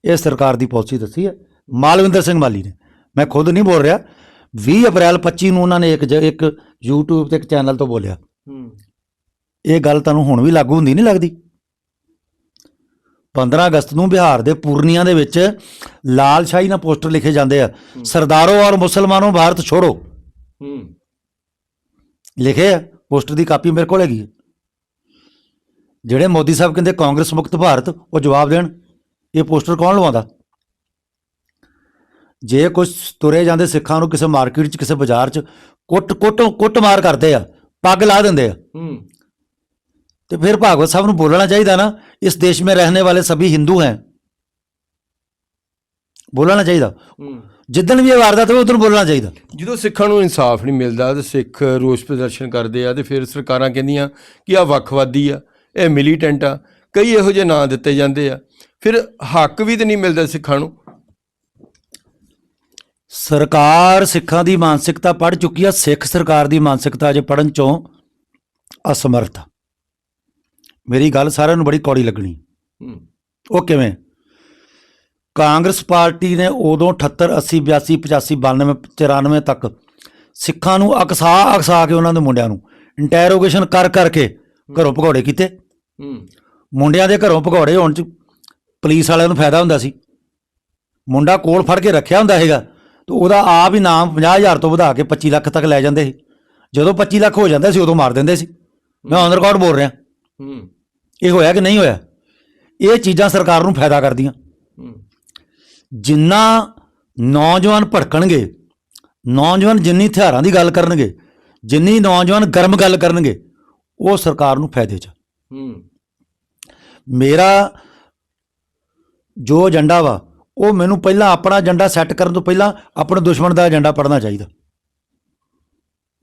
ਇਹ ਸਰਕਾਰ ਦੀ ਪਾਲਿਸੀ ਦੱਸੀ ਹੈ। ਮਾਲਵਿੰਦਰ ਸਿੰਘ ਮਾਲੀ ਨੇ। ਮੈਂ ਖੁਦ ਨਹੀਂ ਬੋਲ ਰਿਹਾ। 20 ਅਪ੍ਰੈਲ 25 ਨੂੰ ਉਹਨਾਂ ਨੇ ਇੱਕ ਜ- ਇੱਕ YouTube ਤੇ ਇੱਕ ਚੈਨਲ ਤੋਂ ਬੋਲਿਆ। ਇਹ ਗੱਲ ਤੁਹਾਨੂੰ ਹੁਣ ਵੀ ਲਾਗੂ ਹੁੰਦੀ ਨਹੀਂ ਲੱਗਦੀ। 15 ਅਗਸਤ ਨੂੰ ਬਿਹਾਰ ਦੇ ਪੂਰਨੀਆ ਦੇ ਵਿੱਚ ਲਾਲ ਸ਼ਾਹੀ ਨਾਲ ਪੋਸਟਰ ਲਿਖੇ ਜਾਂਦੇ ਆ। ਸਰਦਾਰੋ ਔਰ ਮੁਸਲਮਾਨੋ ਭਾਰਤ ਛੋੜੋ। ਹੂੰ। ਲਿਖੇ ਆ ਪੋਸਟਰ ਦੀ ਕਾਪੀ ਮੇਰੇ ਕੋਲ ਹੈਗੀ ਜਿਹੜੇ ਮੋਦੀ ਸਾਹਿਬ ਕਹਿੰਦੇ ਕਾਂਗਰਸ ਮੁਕਤ ਭਾਰਤ ਉਹ ਜਵਾਬ ਦੇਣ। ਇਹ ਪੋਸਟਰ ਕੌਣ ਲਵਾਉਂਦਾ? ਜੇ ਕੁਝ ਤੁਰੇ ਜਾਂਦੇ ਸਿੱਖਾਂ ਨੂੰ ਕਿਸੇ ਮਾਰਕੀਟ 'ਚ ਕਿਸੇ ਬਾਜ਼ਾਰ 'ਚ ਕੁੱਟ ਕੁੱਟ ਕੁੱਟ ਮਾਰ ਕਰਦੇ ਆ ਪੱਗ ਲਾ ਦਿੰਦੇ ਆ। ਹੂੰ। तो फिर भागवत साहब ਨੂੰ बोलना चाहिए ना इस देश में रहने वाले सभी हिंदू हैं बोलना चाहिए ਹੂੰ जिदन भी ये वारदात हुई उदन बोलना चाहिए ਜਦੋਂ ਸਿੱਖਾਂ ਨੂੰ ਇਨਸਾਫ ਨਹੀਂ ਮਿਲਦਾ ਤੇ ਸਿੱਖ ਰੋਸ ਪ੍ਰਦਰਸ਼ਨ ਕਰਦੇ ਆ ਤੇ ਫਿਰ ਸਰਕਾਰਾਂ ਕਹਿੰਦੀਆਂ ਕਿ ਆ ਵੱਖਵਾਦੀ ਆ ਇਹ ਮਿਲੀਟੈਂਟ ਆ ਕਈ ਇਹੋ ਜਿਹੇ ਨਾਂ ਦਿੱਤੇ ਜਾਂਦੇ ਆ ਫਿਰ ਹੱਕ ਵੀ ਤੇ ਨਹੀਂ ਮਿਲਦਾ ਸਿੱਖਾਂ ਨੂੰ ਸਰਕਾਰ ਸਿੱਖਾਂ ਦੀ ਮਾਨਸਿਕਤਾ ਪੜ ਚੁੱਕੀ ਆ ਸਿੱਖ ਸਰਕਾਰ ਦੀ ਮਾਨਸਿਕਤਾ ਅਜੇ ਪੜਨ ਚੋਂ ਅਸਮਰਥ ਆ। ਮੇਰੀ ਗੱਲ ਸਾਰਿਆਂ ਨੂੰ ਬੜੀ ਕੌੜੀ ਲੱਗਣੀ। ਹੂੰ। ਉਹ ਕਿਵੇਂ? ਕਾਂਗਰਸ ਪਾਰਟੀ ਨੇ ਉਦੋਂ 78 80 82 85 92 94 ਤੱਕ ਸਿੱਖਾਂ ਨੂੰ ਅਕਸਾ ਅਕਸਾ ਕੇ ਉਹਨਾਂ ਦੇ ਮੁੰਡਿਆਂ ਨੂੰ ਇੰਟਰੋਗੇਸ਼ਨ ਕਰ ਕਰਕੇ ਘਰੋਂ ਭਗੌੜੇ ਕੀਤੇ। ਹੂੰ। ਮੁੰਡਿਆਂ ਦੇ ਘਰੋਂ ਭਗੌੜੇ ਹੋਣ ਚ ਪੁਲਿਸ ਵਾਲਿਆਂ ਨੂੰ ਫਾਇਦਾ ਹੁੰਦਾ ਸੀ। ਮੁੰਡਾ ਕੋਲ ਫੜ ਕੇ ਰੱਖਿਆ ਹੁੰਦਾ ਹੈਗਾ ਤੇ ਉਹਦਾ ਆਪ ਹੀ ਨਾਮ 50000 ਤੋਂ ਵਧਾ ਕੇ 25 ਲੱਖ ਤੱਕ ਲੈ ਜਾਂਦੇ ਸੀ। ਜਦੋਂ 25 ਲੱਖ ਹੋ ਜਾਂਦਾ ਸੀ ਉਦੋਂ ਮਾਰ ਦਿੰਦੇ ਸੀ। ਮੈਂ ਔਨ ਰਿਕਾਰਡ ਬੋਲ ਰਿਹਾ। ਹੂੰ। ਇਹ ਹੋਇਆ ਕਿ ਨਹੀਂ ਹੋਇਆ? ਇਹ ਚੀਜ਼ਾਂ ਸਰਕਾਰ ਨੂੰ ਫਾਇਦਾ ਕਰਦੀਆਂ। ਜਿੰਨਾ ਨੌਜਵਾਨ ਭੜਕਣਗੇ ਨੌਜਵਾਨ ਜਿੰਨੀ ਹਥਿਆਰਾਂ ਦੀ ਗੱਲ ਕਰਨਗੇ ਜਿੰਨੀ ਨੌਜਵਾਨ ਗਰਮ ਗੱਲ ਕਰਨਗੇ ਉਹ ਸਰਕਾਰ ਨੂੰ ਫਾਇਦੇ 'ਚ ਹੂੰ। ਮੇਰਾ ਜੋ ਏਜੰਡਾ ਵਾ ਉਹ ਮੈਨੂੰ ਪਹਿਲਾਂ ਆਪਣਾ ਏਜੰਡਾ ਸੈੱਟ ਕਰਨ ਤੋਂ ਪਹਿਲਾਂ ਆਪਣੇ ਦੁਸ਼ਮਣ ਦਾ ਏਜੰਡਾ ਪੜਨਾ ਚਾਹੀਦਾ।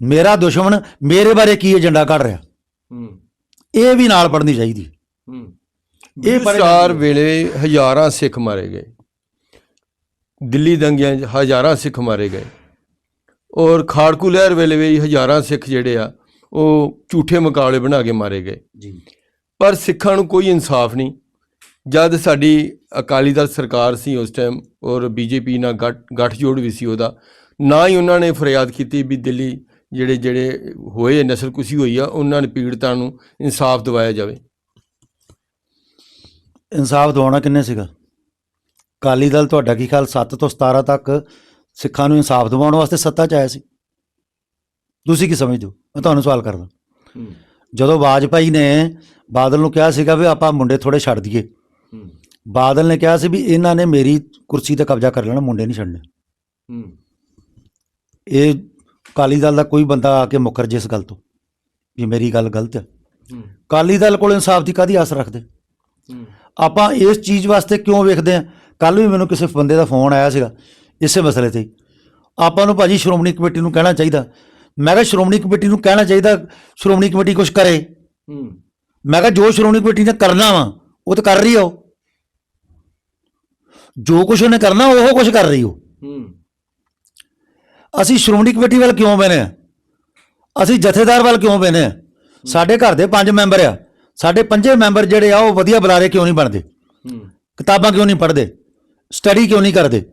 ਮੇਰਾ ਦੁਸ਼ਮਣ ਮੇਰੇ ਬਾਰੇ ਕੀ ਏਜੰਡਾ ਕੱਢ ਰਿਹਾ? ਹੂੰ। ਇਹ ਵੀ ਨਾਲ ਪੜਨੀ ਚਾਹੀਦੀ। ਹੂੰ। ਇਹ ਚਾਰ ਵੇਲੇ ਹਜ਼ਾਰਾਂ ਸਿੱਖ ਮਾਰੇ ਗਏ। ਦਿੱਲੀ ਦੰਗਿਆਂ 'ਚ ਹਜ਼ਾਰਾਂ ਸਿੱਖ ਮਾਰੇ ਗਏ। ਔਰ ਖਾੜਕੂ ਲਹਿਰ ਵੇਲੇ ਵੀ ਹਜ਼ਾਰਾਂ ਸਿੱਖ ਜਿਹੜੇ ਆ ਉਹ ਝੂਠੇ ਮੁਕਾਬਲੇ ਬਣਾ ਕੇ ਮਾਰੇ ਗਏ। ਜੀ। ਪਰ ਸਿੱਖਾਂ ਨੂੰ ਕੋਈ ਇਨਸਾਫ ਨਹੀਂ। ਜਦ ਸਾਡੀ ਅਕਾਲੀ ਦਲ ਸਰਕਾਰ ਸੀ ਉਸ ਟਾਈਮ ਔਰ ਬੀਜੇਪੀ ਨਾਲ ਗੱਠ ਗੱਠਜੋੜ ਵੀ ਸੀ ਉਹਦਾ ਨਾ ਹੀ ਉਹਨਾਂ ਨੇ ਫਰਿਆਦ ਕੀਤੀ ਵੀ ਦਿੱਲੀ ਜਿਹੜੇ ਜਿਹੜੇ ਹੋਏ ਨਸਲਕੁਸ਼ੀ ਹੋਈ ਆ ਉਹਨਾਂ ਨੇ ਪੀੜਤਾਂ ਨੂੰ ਇਨਸਾਫ ਦਿਵਾਇਆ ਜਾਵੇ। ਇਨਸਾਫ ਦਿਵਾਉਣਾ ਕਿੰਨੇ ਸੀਗਾ? ਕਾਲੀ ਦਲ ਤੁਹਾਡਾ ਕੀ ਖਿਆਲ 7 ਤੋਂ 17 ਤੱਕ ਸਿੱਖਾਂ ਨੂੰ ਇਨਸਾਫ ਦਿਵਾਉਣ ਵਾਸਤੇ ਸੱਤਾ 'ਚ ਆਇਆ ਸੀ? ਤੁਸੀਂ ਕੀ ਸਮਝਦੇ ਹੋ? ਮੈਂ ਤੁਹਾਨੂੰ ਸਵਾਲ ਕਰਦਾ। ਜਦੋਂ ਵਾਜਪਾਈ ਨੇ ਬਾਦਲ ਨੂੰ ਕਿਹਾ ਸੀਗਾ ਵੀ ਆਪਾਂ ਮੁੰਡੇ ਥੋੜੇ ਛੱਡ ਦਈਏ ਬਾਦਲ ਨੇ ਕਿਹਾ ਸੀ ਵੀ ਇਹਨਾਂ ਨੇ ਮੇਰੀ ਕੁਰਸੀ ਤੇ ਕਬਜ਼ਾ ਕਰ ਲੈਣਾ ਮੁੰਡੇ ਨਹੀਂ ਛੱਡਣੇ। ਇਹ ਅਕਾਲੀ ਦਲ ਦਾ ਕੋਈ ਬੰਦਾ ਆ ਕੇ ਮੁੱਕਰ ਜੇ ਇਸ ਗੱਲ ਤੋਂ ਵੀ ਮੇਰੀ ਗੱਲ ਗਲਤ ਹੈ। ਕਾਲੀ ਦਲ ਕੋਲ ਇਨਸਾਫ ਦੀ ਕਾਦੀ ਆਸ ਰੱਖਦੇ? ਆਪਾਂ ਇਸ ਚੀਜ਼ ਵਾਸਤੇ ਕਿਉਂ ਵੇਖਦੇ ਆ ਕੱਲ ਵੀ ਮੈਨੂੰ ਕਿਸੇ ਬੰਦੇ ਦਾ ਫੋਨ ਆਇਆ ਸੀਗਾ ਇਸੇ ਮਸਲੇ ਤੇ। ਆਪਾਂ ਨੂੰ ਭਾਜੀ ਸ਼੍ਰੋਮਣੀ ਕਮੇਟੀ ਨੂੰ ਕਹਿਣਾ ਚਾਹੀਦਾ। ਮੈਂ ਕਿਹਾ ਸ਼੍ਰੋਮਣੀ ਕਮੇਟੀ ਨੂੰ ਕਹਿਣਾ ਚਾਹੀਦਾ ਸ਼੍ਰੋਮਣੀ ਕਮੇਟੀ ਕੁਝ ਕਰੇ। ਮੈਂ ਕਿਹਾ ਜੋ ਸ਼੍ਰੋਮਣੀ ਕਮੇਟੀ ਨੇ ਕਰਨਾ ਵਾ ਉਹ ਤਾਂ ਕਰ ਰਹੀ ਆ ਜੋ ਕੁਝ ਉਹਨੇ ਕਰਨਾ ਉਹ ਕੁਝ ਕਰ ਰਹੀ ਹੂੰ। ਅਸੀਂ ਸ਼੍ਰੋਮਣੀ ਕਮੇਟੀ ਵੱਲ ਕਿਉਂ ਬਣੇ ਆ? ਅਸੀਂ ਜਥੇਦਾਰ ਵੱਲ ਕਿਉਂ ਬਣੇ ਆ? ਸਾਡੇ ਘਰ ਦੇ ਪੰਜ ਮੈਂਬਰ ਆ। ਸਾਡੇ ਪੰਜੇ ਮੈਂਬਰ ਜਿਹੜੇ ਆ ਉਹ ਵਧੀਆ ਬੁਲਾਰੇ ਕਿਉਂ ਨਹੀਂ ਬਣਦੇ? ਕਿਤਾਬਾਂ ਕਿਉਂ ਨਹੀਂ ਪੜ੍ਹਦੇ? ਸਟੱਡੀ ਕਿਉਂ ਨਹੀਂ ਕਰਦੇ?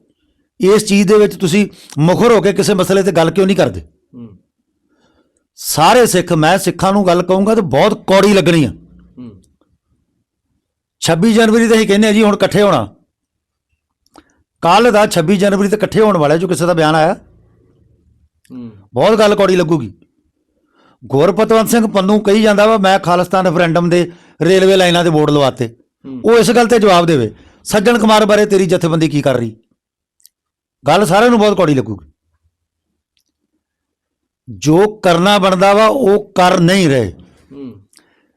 ਇਸ ਚੀਜ਼ ਦੇ ਵਿੱਚ ਤੁਸੀਂ ਮੁਖਰ ਹੋ ਕੇ ਕਿਸੇ ਮਸਲੇ ਤੇ ਗੱਲ ਕਿਉਂ ਨਹੀਂ ਕਰਦੇ? ਸਾਰੇ ਸਿੱਖ ਮੈਂ ਸਿੱਖਾਂ ਨੂੰ ਗੱਲ ਕਹੂੰਗਾ ਤਾਂ ਬਹੁਤ ਕੌੜੀ ਲੱਗਣੀ ਆ। ਹੂੰ। 26 ਜਨਵਰੀ ਤੇ ਅਸੀਂ ਕਹਿੰਦੇ ਆ ਜੀ ਹੁਣ ਇਕੱਠੇ ਹੋਣਾ। ਕੱਲ ਦਾ 26 ਜਨਵਰੀ ਤੇ ਇਕੱਠੇ ਹੋਣ ਵਾਲੇ ਜੋ ਕਿਸੇ ਦਾ ਬਿਆਨ ਆਇਆ। ਬਹੁਤ ਗੱਲ ਕੌੜੀ ਲੱਗੂਗੀ। ਗੁਰਪਤਵੰਤ ਸਿੰਘ ਪੰਨੂ ਕਹੀ ਜਾਂਦਾ ਵਾ ਮੈਂ ਖਾਲਿਸਤਾਨ ਰੈਫਰੈਂਡਮ ਦੇ ਰੇਲਵੇ ਲਾਈਨਾਂ ਤੇ ਬੋਰਡ ਲਵਾਤੇ। ਉਹ ਇਸ ਗੱਲ ਤੇ ਜਵਾਬ ਦੇਵੇ ਸੱਜਣ ਕੁਮਾਰ ਬਾਰੇ ਤੇਰੀ ਜਥੇਬੰਦੀ ਕੀ ਕਰ ਰਹੀ? ਗੱਲ ਸਾਰਿਆਂ ਨੂੰ ਬਹੁਤ ਕੌੜੀ ਲੱਗੂਗੀ। ਜੋ ਕਰਨਾ ਬਣਦਾ ਵਾ ਉਹ ਕਰ ਨਹੀਂ ਰਹੇ।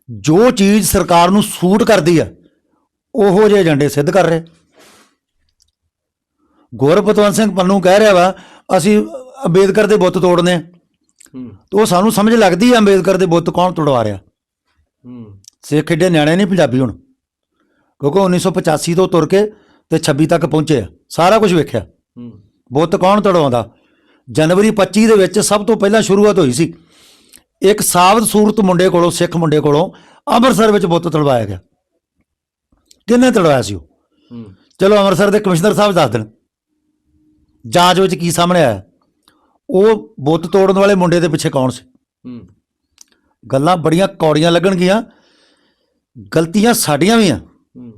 ਜੋ ਚੀਜ਼ ਸਰਕਾਰ ਨੂੰ ਸੂਟ ਕਰਦੀ ਆ ਉਹੋ ਜਿਹੇ ਏਜੰਡੇ ਸਿੱਧ ਕਰ ਰਹੇ। ਗੁਰਪਤਵੰਤ ਸਿੰਘ ਪੰਨੂ ਕਹਿ ਰਿਹਾ ਵਾ ਅਸੀਂ ਅੰਬੇਦਕਰ ਦੇ ਬੁੱਤ ਤੋੜਨੇ ਆ। ਹੂੰ। ਤੇ ਉਹ ਸਾਨੂੰ ਸਮਝ ਲੱਗਦੀ ਹੈ ਅੰਬੇਦਕਰ ਦੇ ਬੁੱਤ ਕੌਣ ਤੁੜਵਾ ਰਿਹਾ। ਹੂੰ। ਸਿੱਖ ਏਡੇ ਨਿਆਣੇ ਨਹੀਂ ਪੰਜਾਬੀ ਹੁਣ। ਕਿਉਂਕਿ 1985 ਤੋਂ ਤੁਰ ਕੇ ਤੇ 26 ਤੱਕ ਪਹੁੰਚੇ ਆ। ਸਾਰਾ ਕੁਝ ਵੇਖਿਆ। ਹੂੰ। ਬੁੱਤ ਕੌਣ ਤੁੜਵਾਉਂਦਾ? ਜਨਵਰੀ 25 ਦੇ ਵਿੱਚ ਸਭ ਤੋਂ ਪਹਿਲਾਂ ਸ਼ੁਰੂਆਤ ਹੋਈ ਸੀ। ਇੱਕ ਸਾਬਤ ਸੂਰਤ ਮੁੰਡੇ ਕੋਲੋਂ ਸਿੱਖ ਮੁੰਡੇ ਕੋਲੋਂ ਅੰਮ੍ਰਿਤਸਰ ਵਿੱਚ ਬੁੱਤ ਤੁੜਵਾਇਆ ਗਿਆ। ਕਿੰਨੇ ਤੁੜਵਾਇਆ ਸੀ ਉਹ? ਹੂੰ। ਚਲੋ ਅੰਮ੍ਰਿਤਸਰ ਦੇ ਕਮਿਸ਼ਨਰ ਸਾਹਿਬ ਦੱਸ ਦੇਣ। ਜਾਂਚ ਵਿੱਚ ਕੀ ਸਾਹਮਣੇ ਆਇਆ? ਉਹ ਬੁੱਤ ਤੋੜਨ ਵਾਲੇ ਮੁੰਡੇ ਦੇ ਪਿੱਛੇ ਕੌਣ ਸੀ? ਹੂੰ। ਗੱਲਾਂ ਬੜੀਆਂ ਕੌੜੀਆਂ ਲੱਗਣਗੀਆਂ ਗਲਤੀਆਂ ਸਾਡੀਆਂ ਵੀ ਆ। ਹੂੰ।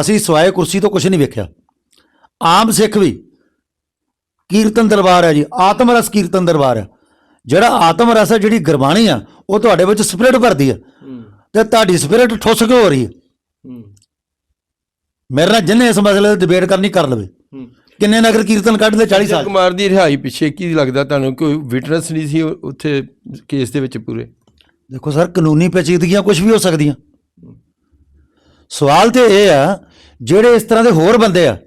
ਅਸੀਂ ਸਵਾਏ ਕੁਰਸੀ ਤੋਂ ਕੁਝ ਨਹੀਂ ਵੇਖਿਆ। ਆਮ ਸਿੱਖ ਵੀ ਕੀਰਤਨ ਦਰਬਾਰ ਹੈ ਜੀ ਆਤਮ ਰਸ ਕੀਰਤਨ ਦਰਬਾਰ ਹੈ। ਜਿਹੜਾ ਆਤਮ ਰਸ ਹੈ ਜਿਹੜੀ ਗੁਰਬਾਣੀ ਆ ਉਹ ਤੁਹਾਡੇ ਵਿੱਚ ਸਪਿਰਿਟ ਭਰਦੀ ਆ। ਹੂੰ। ਤੇ ਤੁਹਾਡੀ ਸਪਿਰਿਟ ਠੁੱਸ ਕੇ ਹੋ ਰਹੀ ਹੈ? ਮੇਰੇ ਨਾਲ ਜਿੰਨੇ ਇਸ ਮਸਲੇ ਤੇ ਡਿਬੇਟ ਕਰਨੀ ਕਰ ਲਵੇ। ਹੂੰ। ਕਿੰਨੇ ਨਗਰ ਕੀਰਤਨ ਕੱਢ ਲਏ? 40 ਸੱਜਣ ਸਾਲ। ਕੁਮਾਰ ਦੀ ਰਿਹਾਈ ਪਿੱਛੇ ਕੀ ਲੱਗਦਾ ਤੁਹਾਨੂੰ? ਕੋਈ ਵਿਟਨੈਸ ਨਹੀਂ ਸੀ ਉੱਥੇ ਕੇਸ ਦੇ ਵਿੱਚ ਪੂਰੇ? ਦੇਖੋ ਸਰ ਕਾਨੂੰਨੀ ਪੇਚੀਦਗੀਆਂ ਕੁਝ ਵੀ ਹੋ ਸਕਦੀਆਂ। ਸਵਾਲ ਤੇ ਇਹ ਆ ਜਿਹੜੇ ਇਸ ਤਰ੍ਹਾਂ ਦੇ ਹੋਰ ਬੰਦੇ ਆ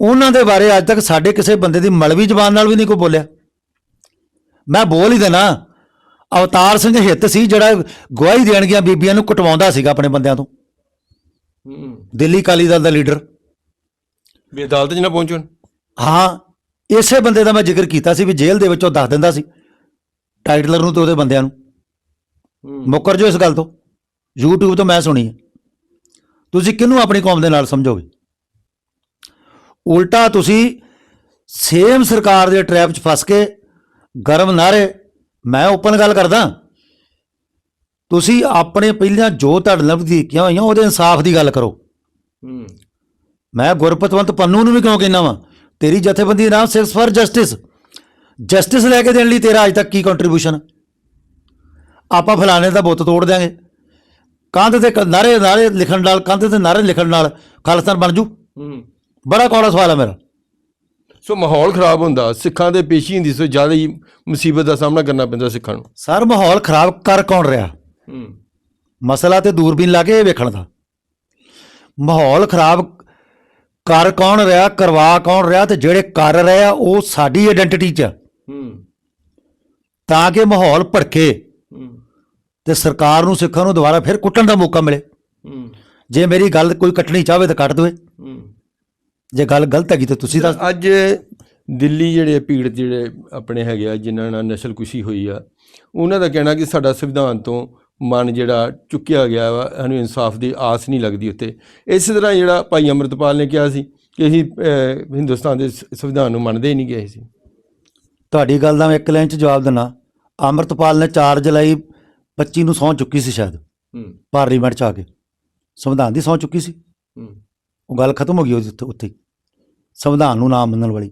ਉਹਨਾਂ ਦੇ ਬਾਰੇ ਅੱਜ ਤੱਕ ਸਾਡੇ ਕਿਸੇ ਬੰਦੇ ਦੀ ਮਲਵੀ ਜ਼ਬਾਨ ਨਾਲ ਵੀ ਨਹੀਂ ਕੋਈ ਬੋਲਿਆ। ਮੈਂ ਬੋਲ ਹੀ ਦੇਣਾ ਅਵਤਾਰ ਸਿੰਘ ਹਿੱਤ ਸੀ ਜਿਹੜਾ ਗਵਾਹੀ ਦੇਣ ਗਿਆ ਬੀਬੀਆਂ ਨੂੰ ਕਟਵਾਉਂਦਾ ਸੀਗਾ ਆਪਣੇ ਬੰਦਿਆਂ ਤੋਂ। ਦਿੱਲੀ ਕਾਲੀ ਦਲ ਦਾ ਲੀਡਰ। ਵੀ ਅਦਾਲਤ 'ਚ ਨਾ ਪਹੁੰਚਣ। ਹਾਂ ਇਸੇ ਬੰਦੇ ਦਾ ਮੈਂ ਜ਼ਿਕਰ ਕੀਤਾ ਸੀ ਵੀ ਜੇਲ੍ਹ ਦੇ ਵਿੱਚੋਂ ਦੱਸ ਦਿੰਦਾ ਸੀ ਟਾਈਟਲਰ ਨੂੰ ਤੇ ਉਹਦੇ ਬੰਦਿਆਂ ਨੂੰ। ਮੁੱਕਰ ਜੋ ਇਸ ਗੱਲ ਤੋਂ। YouTube ਤੋਂ ਮੈਂ ਸੁਣੀ ਹੈ। ਤੁਸੀਂ ਕਿਹਨੂੰ ਆਪਣੀ ਕੌਮ ਦੇ ਨਾਲ ਸਮਝੋਗੇ? ਉਲਟਾ ਤੁਸੀਂ ਸੇਮ ਸਰਕਾਰ ਦੇ ਟ੍ਰੈਪ 'ਚ ਫਸ ਕੇ ਗਰਮ ਨਾਰੇ ਮੈਂ ਓਪਨ ਗੱਲ ਕਰਦਾ। ਤੁਸੀਂ ਆਪਣੇ ਪਹਿਲਾਂ ਜੋ ਤੁਹਾਡੇ ਨਾਲ ਵਧੀਕੀਆਂ ਹੋਈਆਂ ਉਹਦੇ ਇਨਸਾਫ ਦੀ ਗੱਲ ਕਰੋ। ਮੈਂ ਗੁਰਪਤਵੰਤ ਪੰਨੂ ਨੂੰ ਵੀ ਕਿਉਂ ਕਹਿਣਾ ਵਾਂ? ਤੇਰੀ ਜਥੇਬੰਦੀ ਨਾਮ ਸਿਕਸ ਫਾਰ ਜਸਟਿਸ। ਜਸਟਿਸ ਲੈ ਕੇ ਦੇਣ ਲਈ ਤੇਰਾ ਅੱਜ ਤੱਕ ਕੀ ਕੰਟਰੀਬਿਊਸ਼ਨ ਆਪਾਂ ਫਲਾਣੇ ਦਾ ਬੁੱਤ ਤੋੜ ਦਿਆਂਗੇ। ਕੰਧ ਤੇ ਨਾਰੇ ਨਾਰੇ ਲਿਖਣ ਨਾਲ ਕੰਧ ਤੇ ਨਾਰੇ ਲਿਖਣ ਨਾਲ ਖਾਲਿਸਤਾਨ ਬਣ ਜੂ। ਹੂੰ। ਬੜਾ ਕੌੜਾ ਸਵਾਲ ਹੈ ਮੇਰਾ। ਸੋ ਮਾਹੌਲ ਖਰਾਬ ਹੁੰਦਾ ਸਿੱਖਾਂ ਦੇ ਪੇਸ਼ੀ ਹੁੰਦੀ ਸੋ ਜ਼ਿਆਦਾ ਹੀ ਮੁਸੀਬਤ ਦਾ ਸਾਹਮਣਾ ਕਰਨਾ ਪੈਂਦਾ ਸਿੱਖਾਂ ਨੂੰ। ਸਰ ਮਾਹੌਲ ਖਰਾਬ ਕਰ ਕੌਣ ਰਿਹਾ? ਹੂੰ। ਮਸਲਾ ਤੇ ਦੂਰਬੀਨ ਲਾ ਕੇ ਇਹ ਵੇਖਣ ਦਾ। ਮਾਹੌਲ ਖਰਾਬ ਕਰ ਕੌਣ ਰਿਹਾ ਕਰਵਾ ਕੌਣ ਰਿਹਾ ਤੇ ਜਿਹੜੇ ਕਰ ਰਹੇ ਆ ਉਹ ਸਾਡੀ ਆਇਡੈਂਟੀਟੀ 'ਚ ਆ। ਹੂੰ। ਤਾਂ ਕਿ ਮਾਹੌਲ ਭੜਕੇ ਹੂੰ। ਤੇ ਸਰਕਾਰ ਨੂੰ ਸਿੱਖਾਂ ਨੂੰ ਦੁਬਾਰਾ ਫਿਰ ਕੁੱਟਣ ਦਾ ਮੌਕਾ ਮਿਲੇ। ਹੂੰ। ਜੇ ਮੇਰੀ ਗੱਲ ਕੋਈ ਕੱਟਣੀ ਚਾਹਵੇ ਤਾਂ ਕੱਟ ਦੇਵੇ। ਹੂੰ। ਜੇ ਗੱਲ ਗਲਤ ਹੈਗੀ ਤਾਂ ਤੁਸੀਂ ਦੱਸ ਅੱਜ ਦਿੱਲੀ ਜਿਹੜੇ ਪੀੜਤ ਜਿਹੜੇ ਆਪਣੇ ਹੈਗੇ ਆ ਜਿਨ੍ਹਾਂ ਨਾਲ ਨਸਲਕੁਸ਼ੀ ਹੋਈ ਆ ਉਹਨਾਂ ਦਾ ਕਹਿਣਾ ਕਿ ਸਾਡਾ ਸੰਵਿਧਾਨ ਤੋਂ ਮਨ ਜਿਹੜਾ ਚੁੱਕਿਆ ਗਿਆ ਵਾ ਸਾਨੂੰ ਇਨਸਾਫ ਦੀ ਆਸ ਨਹੀਂ ਲੱਗਦੀ ਉੱਤੇ। ਇਸੇ ਤਰ੍ਹਾਂ ਜਿਹੜਾ ਭਾਈ ਅੰਮ੍ਰਿਤਪਾਲ ਨੇ ਕਿਹਾ ਸੀ ਕਿ ਅਸੀਂ ਹਿੰਦੁਸਤਾਨ ਦੇ ਸ- ਸੰਵਿਧਾਨ ਨੂੰ ਮੰਨਦੇ ਹੀ ਨਹੀਂ ਗਏ ਸੀ। ਤੁਹਾਡੀ ਗੱਲ ਦਾ ਮੈਂ ਇੱਕ ਲਾਈਨ 'ਚ ਜਵਾਬ ਦਿੰਨਾ। ਅੰਮ੍ਰਿਤਪਾਲ ਨੇ 4 ਜੁਲਾਈ 25 ਨੂੰ ਸਹੁੰ ਚੁੱਕੀ ਸੀ ਸ਼ਾਇਦ। ਹੂੰ। ਪਾਰਲੀਮੈਂਟ 'ਚ ਆ ਕੇ। ਸੰਵਿਧਾਨ ਦੀ ਸਹੁੰ ਚੁੱਕੀ ਸੀ। ਹੂੰ। ਉਹ ਗੱਲ ਖਤਮ ਹੋ ਗਈ ਉੱਥੇ ਹੀ। ਸੰਵਿਧਾਨ ਨੂੰ ਨਾ ਮੰਨਣ ਵਾਲੀ।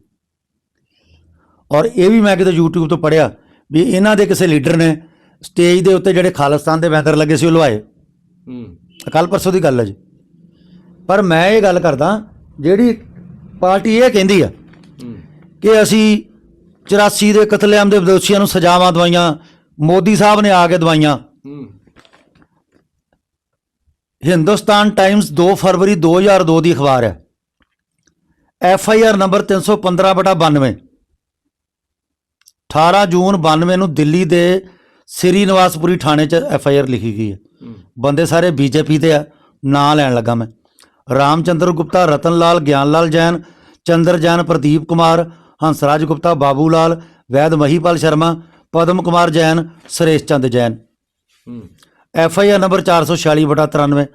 ਔਰ ਇਹ ਵੀ ਮੈਂ ਕਿਤੇ YouTube ਤੋਂ ਪੜਿਆ ਵੀ ਇਹਨਾਂ ਦੇ ਕਿਸੇ ਲੀਡਰ ਨੇ ਸਟੇਜ ਦੇ ਉੱਤੇ ਜਿਹੜੇ ਖਾਲਿਸਤਾਨ ਦੇ ਬੈਨਰ ਲੱਗੇ ਸੀ ਉਹ ਲਵਾਏ। ਹੂੰ। ਕੱਲ ਪਰਸੋਂ ਦੀ ਗੱਲ ਹੈ ਜੀ। ਪਰ ਮੈਂ ਇਹ ਗੱਲ ਕਰਦਾ ਜਿਹੜੀ ਪਾਰਟੀ ਇਹ ਕਹਿੰਦੀ ਆ ਕਿ ਅਸੀਂ 84 ਦੇ ਕਤਲੇਆਮ ਦੇ ਦੋਸ਼ੀਆਂ ਨੂੰ ਸਜ਼ਾਵਾਂ ਦਵਾਈਆਂ ਮੋਦੀ ਸਾਹਿਬ ਨੇ ਆ ਕੇ ਦਵਾਈਆਂ। ਹਿੰਦੁਸਤਾਨ ਟਾਈਮਜ਼ 2 ਫਰਵਰੀ 2002 ਦੀ ਅਖਬਾਰ ਹੈ। ਐਫ ਆਈ ਆਰ ਨੰਬਰ 315 ਬਟਾ 92 18 ਜੂਨ 92 ਨੂੰ ਦਿੱਲੀ ਦੇ ਸ੍ਰੀ ਨਿਵਾਸਪੁਰੀ ਥਾਣੇ 'ਚ ਐਫ ਆਈ ਆਰ ਲਿਖੀ ਗਈ ਹੈ। ਬੰਦੇ ਸਾਰੇ ਬੀਜੇਪੀ ਦੇ ਆ ਨਾਂ ਲੈਣ ਲੱਗਾ ਮੈਂ। ਰਾਮਚੰਦਰ ਗੁਪਤਾ ਰਤਨ ਲਾਲ ਗਿਆਨ ਲਾਲ Jain Chandra Jain Pradeep Kumar Hansraj Gupta Babu Lal Vaid Mahipal Sharma Padam Kumar Jain Suresh Chand Jain. F I R number 446 ਬਟਾ 93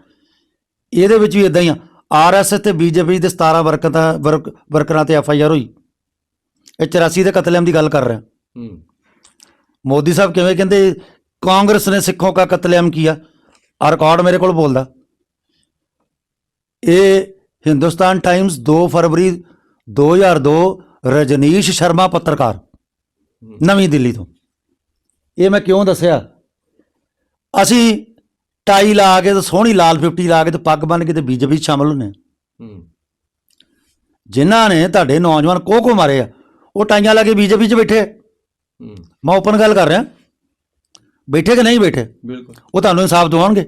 ਇਹਦੇ ਵਿੱਚ ਵੀ ਇਦਾਂ ਹੀ ਆ। ਆਰ ਐਸ ਐਸ ਤੇ ਬੀਜੇਪੀ ਦੇ 17 ਵਰਕਰਾਂ ਵਰਕ- ਵਰਕਰਾਂ ਤੇ ਐਫ ਆਈ ਆਰ ਹੋਈ। ਇਹ 84 ਦੇ ਕਤਲੇਆਮ ਦੀ ਗੱਲ ਕਰ ਰਿਹਾ। ਹੂੰ। ਮੋਦੀ ਸਾਹਿਬ ਕਿਵੇਂ ਕਹਿੰਦੇ ਕਾਂਗਰਸ ਨੇ ਸਿੱਖੋਂ ਦਾ ਕਤਲੇਆਮ ਕੀਤਾ ਆ ਰਿਕਾਰਡ ਮੇਰੇ ਕੋਲ ਬੋਲਦਾ। ਇਹ ਹਿੰਦੁਸਤਾਨ ਟਾਈਮਸ 2 ਫਰਵਰੀ 2002 ਰਜਨੀਸ਼ ਸ਼ਰਮਾ ਪੱਤਰਕਾਰ ਨਵੀਂ ਦਿੱਲੀ ਤੋਂ। ਇਹ ਮੈਂ ਕਿਉਂ ਦੱਸਿਆ? ਅਸੀਂ ਟਾਈ ਲਾ ਕੇ ਤੇ ਸੋਹਣੀ ਲਾਲ 50 ਲਾ ਕੇ ਤੇ ਪੱਗ ਬੰਨ ਕੇ ਤੇ ਬੀਜੇਪੀ ਸ਼ਾਮਲ ਹੁੰਨੇ ਜਿਨ੍ਹਾਂ ਨੇ ਤੁਹਾਡੇ ਨੌਜਵਾਨ ਕੋਕੋ ਮਾਰੇ ਆ ਉਹ ਟਾਈਆਂ ਲਾ ਕੇ ਬੀਜੇਪੀ 'ਚ ਬੈਠੇ। ਮੈਂ ਓਪਨ ਗੱਲ ਕਰ ਰਿਹਾ। ਬੈਠੇ ਕਿ ਨਹੀਂ ਬੈਠੇ? ਬਿਲਕੁਲ। ਉਹ ਤੁਹਾਨੂੰ ਇਨਸਾਫ ਦਿਵਾਉਣਗੇ।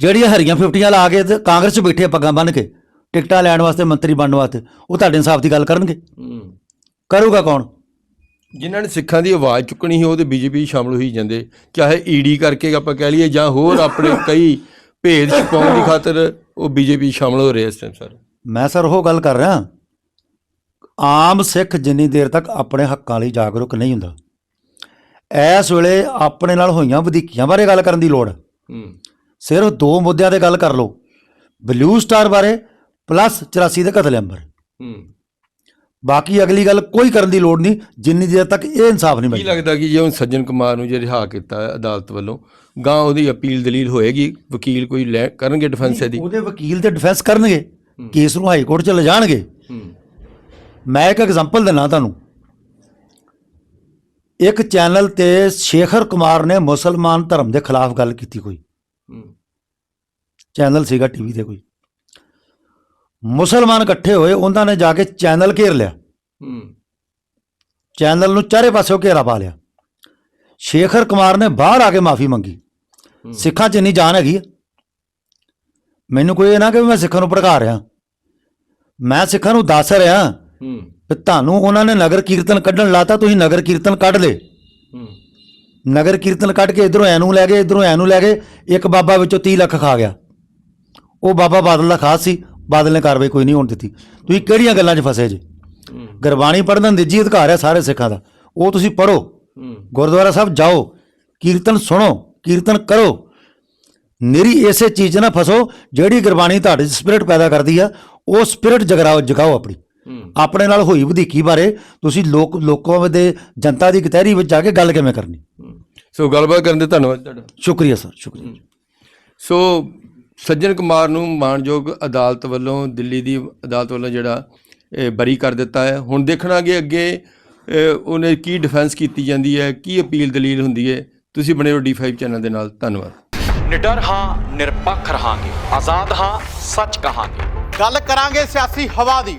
ਜਿਹੜੀਆਂ ਹਰੀਆਂ 50 ਲਾ ਕੇ ਤੇ ਕਾਂਗਰਸ 'ਚ ਬੈਠੇ ਪੱਗਾਂ ਬੰਨ ਕੇ ਟਿਕਟਾਂ ਲੈਣ ਵਾਸਤੇ ਮੰਤਰੀ ਬਣਨ ਵਾਸਤੇ ਉਹ ਤੁਹਾਡੇ ਇਨਸਾਫ ਦੀ ਗੱਲ ਕਰਨਗੇ। ਹੂੰ। ਕਰੂਗਾ ਕੌਣ? ਜਿਨ੍ਹਾਂ ਨੇ ਸਿੱਖਾਂ ਦੀ ਆਵਾਜ਼ ਚੁੱਕਣੀ ਸੀ ਉਹ ਤੇ ਬੀਜੇਪੀ ਸ਼ਾਮਲ ਹੋਈ ਜਾਂਦੇ। ਚਾਹੇ ਈਡੀ ਕਰਕੇ ਆਪਾਂ ਕਹਿ ਲਈਏ ਜਾਂ ਹੋਰ ਆਪਣੇ ਕਈ ਭੇਦ ਛੁਪਾਉਣ ਦੀ ਖਾਤਰ ਉਹ ਬੀਜੇਪੀ ਸ਼ਾਮਲ ਹੋ ਰਹੇ ਇਸ ਟਾਈਮ ਸਰ ਮੈਂ ਸਰ ਉਹ ਗੱਲ ਕਰ ਰਿਹਾ। ਆਮ ਸਿੱਖ ਜਿੰਨੀ ਦੇਰ ਤੱਕ ਆਪਣੇ ਹੱਕਾਂ ਲਈ ਜਾਗਰੂਕ ਨਹੀਂ ਹੁੰਦਾ। ਇਸ ਵੇਲੇ ਆਪਣੇ ਨਾਲ ਹੋਈਆਂ ਵਧੀਕੀਆਂ ਬਾਰੇ ਗੱਲ ਕਰਨ ਦੀ ਲੋੜ। ਹੈ। ਸਿਰਫ ਦੋ ਮੁੱਦਿਆਂ ਤੇ ਗੱਲ ਕਰ ਲਓ। ਬਲੂ ਸਟਾਰ ਬਾਰੇ ਪਲੱਸ 84 ਦੇ ਕਤਲੇਆਮ ਬਾਰੇ ਹੂੰ। ਬਾਕੀ ਅਗਲੀ ਗੱਲ ਕੋਈ ਕਰਨ ਦੀ ਲੋੜ ਨਹੀਂ ਜਿੰਨੀ ਦੇਰ ਤੱਕ ਇਹ ਇਨਸਾਫ ਨਹੀਂ ਕੀ ਮਿਲਦਾ ਲੱਗਦਾ ਕਿ ਜੇ ਹੁਣ ਸੱਜਣ ਕੁਮਾਰ ਨੂੰ ਜੇ ਰਿਹਾ ਕੀਤਾ ਅਦਾਲਤ ਵੱਲੋਂ ਗਾਂ ਉਹਦੀ ਅਪੀਲ ਦਲੀਲ ਹੋਏਗੀ ਵਕੀਲ ਕੋਈ ਲੈ ਕਰਨਗੇ ਡਿਫੈਂਸ ਇਹਦੀ? ਉਹਦੇ ਵਕੀਲ ਤੇ ਡਿਫੈਂਸ ਕਰਨਗੇ ਕੇਸ ਨੂੰ ਹਾਈ ਕੋਰਟ 'ਚ ਲਿਜਾਣਗੇ। ਹੂੰ। ਮੈਂ ਇੱਕ ਐਗਜ਼ਾਮਪਲ ਦਿੰਦਾ ਤੁਹਾਨੂੰ। ਇੱਕ ਚੈਨਲ ਤੇ ਸ਼ੇਖਰ ਕੁਮਾਰ ਨੇ ਮੁਸਲਮਾਨ ਧਰਮ ਦੇ ਖਿਲਾਫ ਗੱਲ ਕੀਤੀ ਕੋਈ। ਚੈਨਲ ਸੀਗਾ ਟੀਵੀ ਤੇ ਕੋਈ। ਮੁਸਲਮਾਨ ਇਕੱਠੇ ਹੋਏ ਉਹਨਾਂ ਨੇ ਜਾ ਕੇ ਚੈਨਲ ਘੇਰ ਲਿਆ। ਚੈਨਲ ਨੂੰ ਚਾਰੇ ਪਾਸਿਓਂ ਘੇਰਾ ਪਾ ਲਿਆ। ਸ਼ੇਖਰ ਕੁਮਾਰ ਨੇ ਬਾਹਰ ਆ ਕੇ ਮਾਫੀ ਮੰਗੀ। ਸਿੱਖਾਂ 'ਚ ਇੰਨੀ ਜਾਨ ਹੈਗੀ ਮੈਨੂੰ ਕੋਈ ਇਹ ਨਾ ਕਿ ਮੈਂ ਸਿੱਖਾਂ ਨੂੰ ਭੜਕਾ ਰਿਹਾ। ਮੈਂ ਸਿੱਖਾਂ ਨੂੰ ਦੱਸ ਰਿਹਾ ਹੂੰ। ਵੀ ਤੁਹਾਨੂੰ ਉਹਨਾਂ ਨੇ ਨਗਰ ਕੀਰਤਨ ਕੱਢਣ ਲਾਤਾ ਤੁਸੀਂ ਨਗਰ ਕੀਰਤਨ ਕੱਢ ਲੇ ਹੂੰ। ਨਗਰ ਕੀਰਤਨ ਕੱਢ ਕੇ ਇਧਰੋਂ ਐਨੂੰ ਲੈ ਗਏ ਇਧਰੋਂ ਐਨੂੰ ਲੈ ਗਏ ਇੱਕ ਬਾਬਾ ਵਿੱਚੋਂ 30 ਲੱਖ ਖਾ ਗਿਆ। ਉਹ ਬਾਬਾ ਬਾਦਲ ਦਾ ਖਾਸ ਸੀ ਬਾਦਲ ਨੇ ਕਾਰਵਾਈ ਕੋਈ ਨਹੀਂ ਹੋਣ ਦਿੱਤੀ। ਤੁਸੀਂ ਕਿਹੜੀਆਂ ਗੱਲਾਂ 'ਚ ਫਸੇ ਜੇ? ਗੁਰਬਾਣੀ ਪੜ੍ਹਨ ਦਾ ਨਿੱਜੀ ਅਧਿਕਾਰ ਹੈ ਸਾਰੇ ਸਿੱਖਾਂ ਦਾ। ਉਹ ਤੁਸੀਂ ਪੜੋ ਗੁਰਦੁਆਰਾ ਸਾਹਿਬ ਜਾਓ ਕੀਰਤਨ ਸੁਣੋ ਕੀਰਤਨ ਕਰੋ। ਨਿਰੀ ਇਸੇ ਚੀਜ਼ 'ਚ ਨਾ ਫਸੋ ਜਿਹੜੀ ਗੁਰਬਾਣੀ ਤੁਹਾਡੇ 'ਚ ਸਪਿਰਿਟ ਪੈਦਾ ਕਰਦੀ ਆ ਉਹ ਸਪਿਰਿਟ ਜਗਰਾਓ ਜਗਾਓ ਆਪਣੀ। ਆਪਣੇ ਨਾਲ ਹੋਈ ਵਧੀਕੀ ਬਾਰੇ ਤੁਸੀਂ ਲੋਕ ਲੋਕਾਂ ਦੇ ਜਨਤਾ ਦੀ ਕਚਹਿਰੀ ਵਿੱਚ ਜਾ ਕੇ ਗੱਲ ਕਿਵੇਂ ਕਰਨੀ? ਹੂੰ। ਸੋ ਗੱਲਬਾਤ ਕਰਨ ਦੇ ਧੰਨਵਾਦ ਤੁਹਾਡਾ। ਸ਼ੁਕਰੀਆ ਸਰ ਸ਼ੁਕਰੀਆ। ਸੋ ਸੱਜਣ ਕੁਮਾਰ ਨੂੰ ਮਾਨਯੋਗ ਅਦਾਲਤ ਵੱਲੋਂ ਦਿੱਲੀ ਦੀ ਅਦਾਲਤ ਵੱਲੋਂ ਜਿਹੜਾ ਇਹ ਬਰੀ ਕਰ ਦਿੱਤਾ ਹੈ। ਹੁਣ ਦੇਖਣਾ ਕਿ ਅੱਗੇ ਉਹਨੇ ਕੀ ਡਿਫੈਂਸ ਕੀਤੀ ਜਾਂਦੀ ਹੈ ਕੀ ਅਪੀਲ ਦਲੀਲ ਹੁੰਦੀ ਹੈ। ਤੁਸੀਂ ਬਣੇ ਰਹੋ D5 ਚੈਨਲ ਦੇ ਨਾਲ। ਧੰਨਵਾਦ। ਨਿਡਰ ਹਾਂ ਨਿਰਪੱਖ ਰਹਾਂਗੇ। ਆਜ਼ਾਦ ਹਾਂ ਸੱਚ ਕਹਾਂਗੇ। ਗੱਲ ਕਰਾਂਗੇ ਸਿਆਸੀ ਹਵਾ ਦੀ।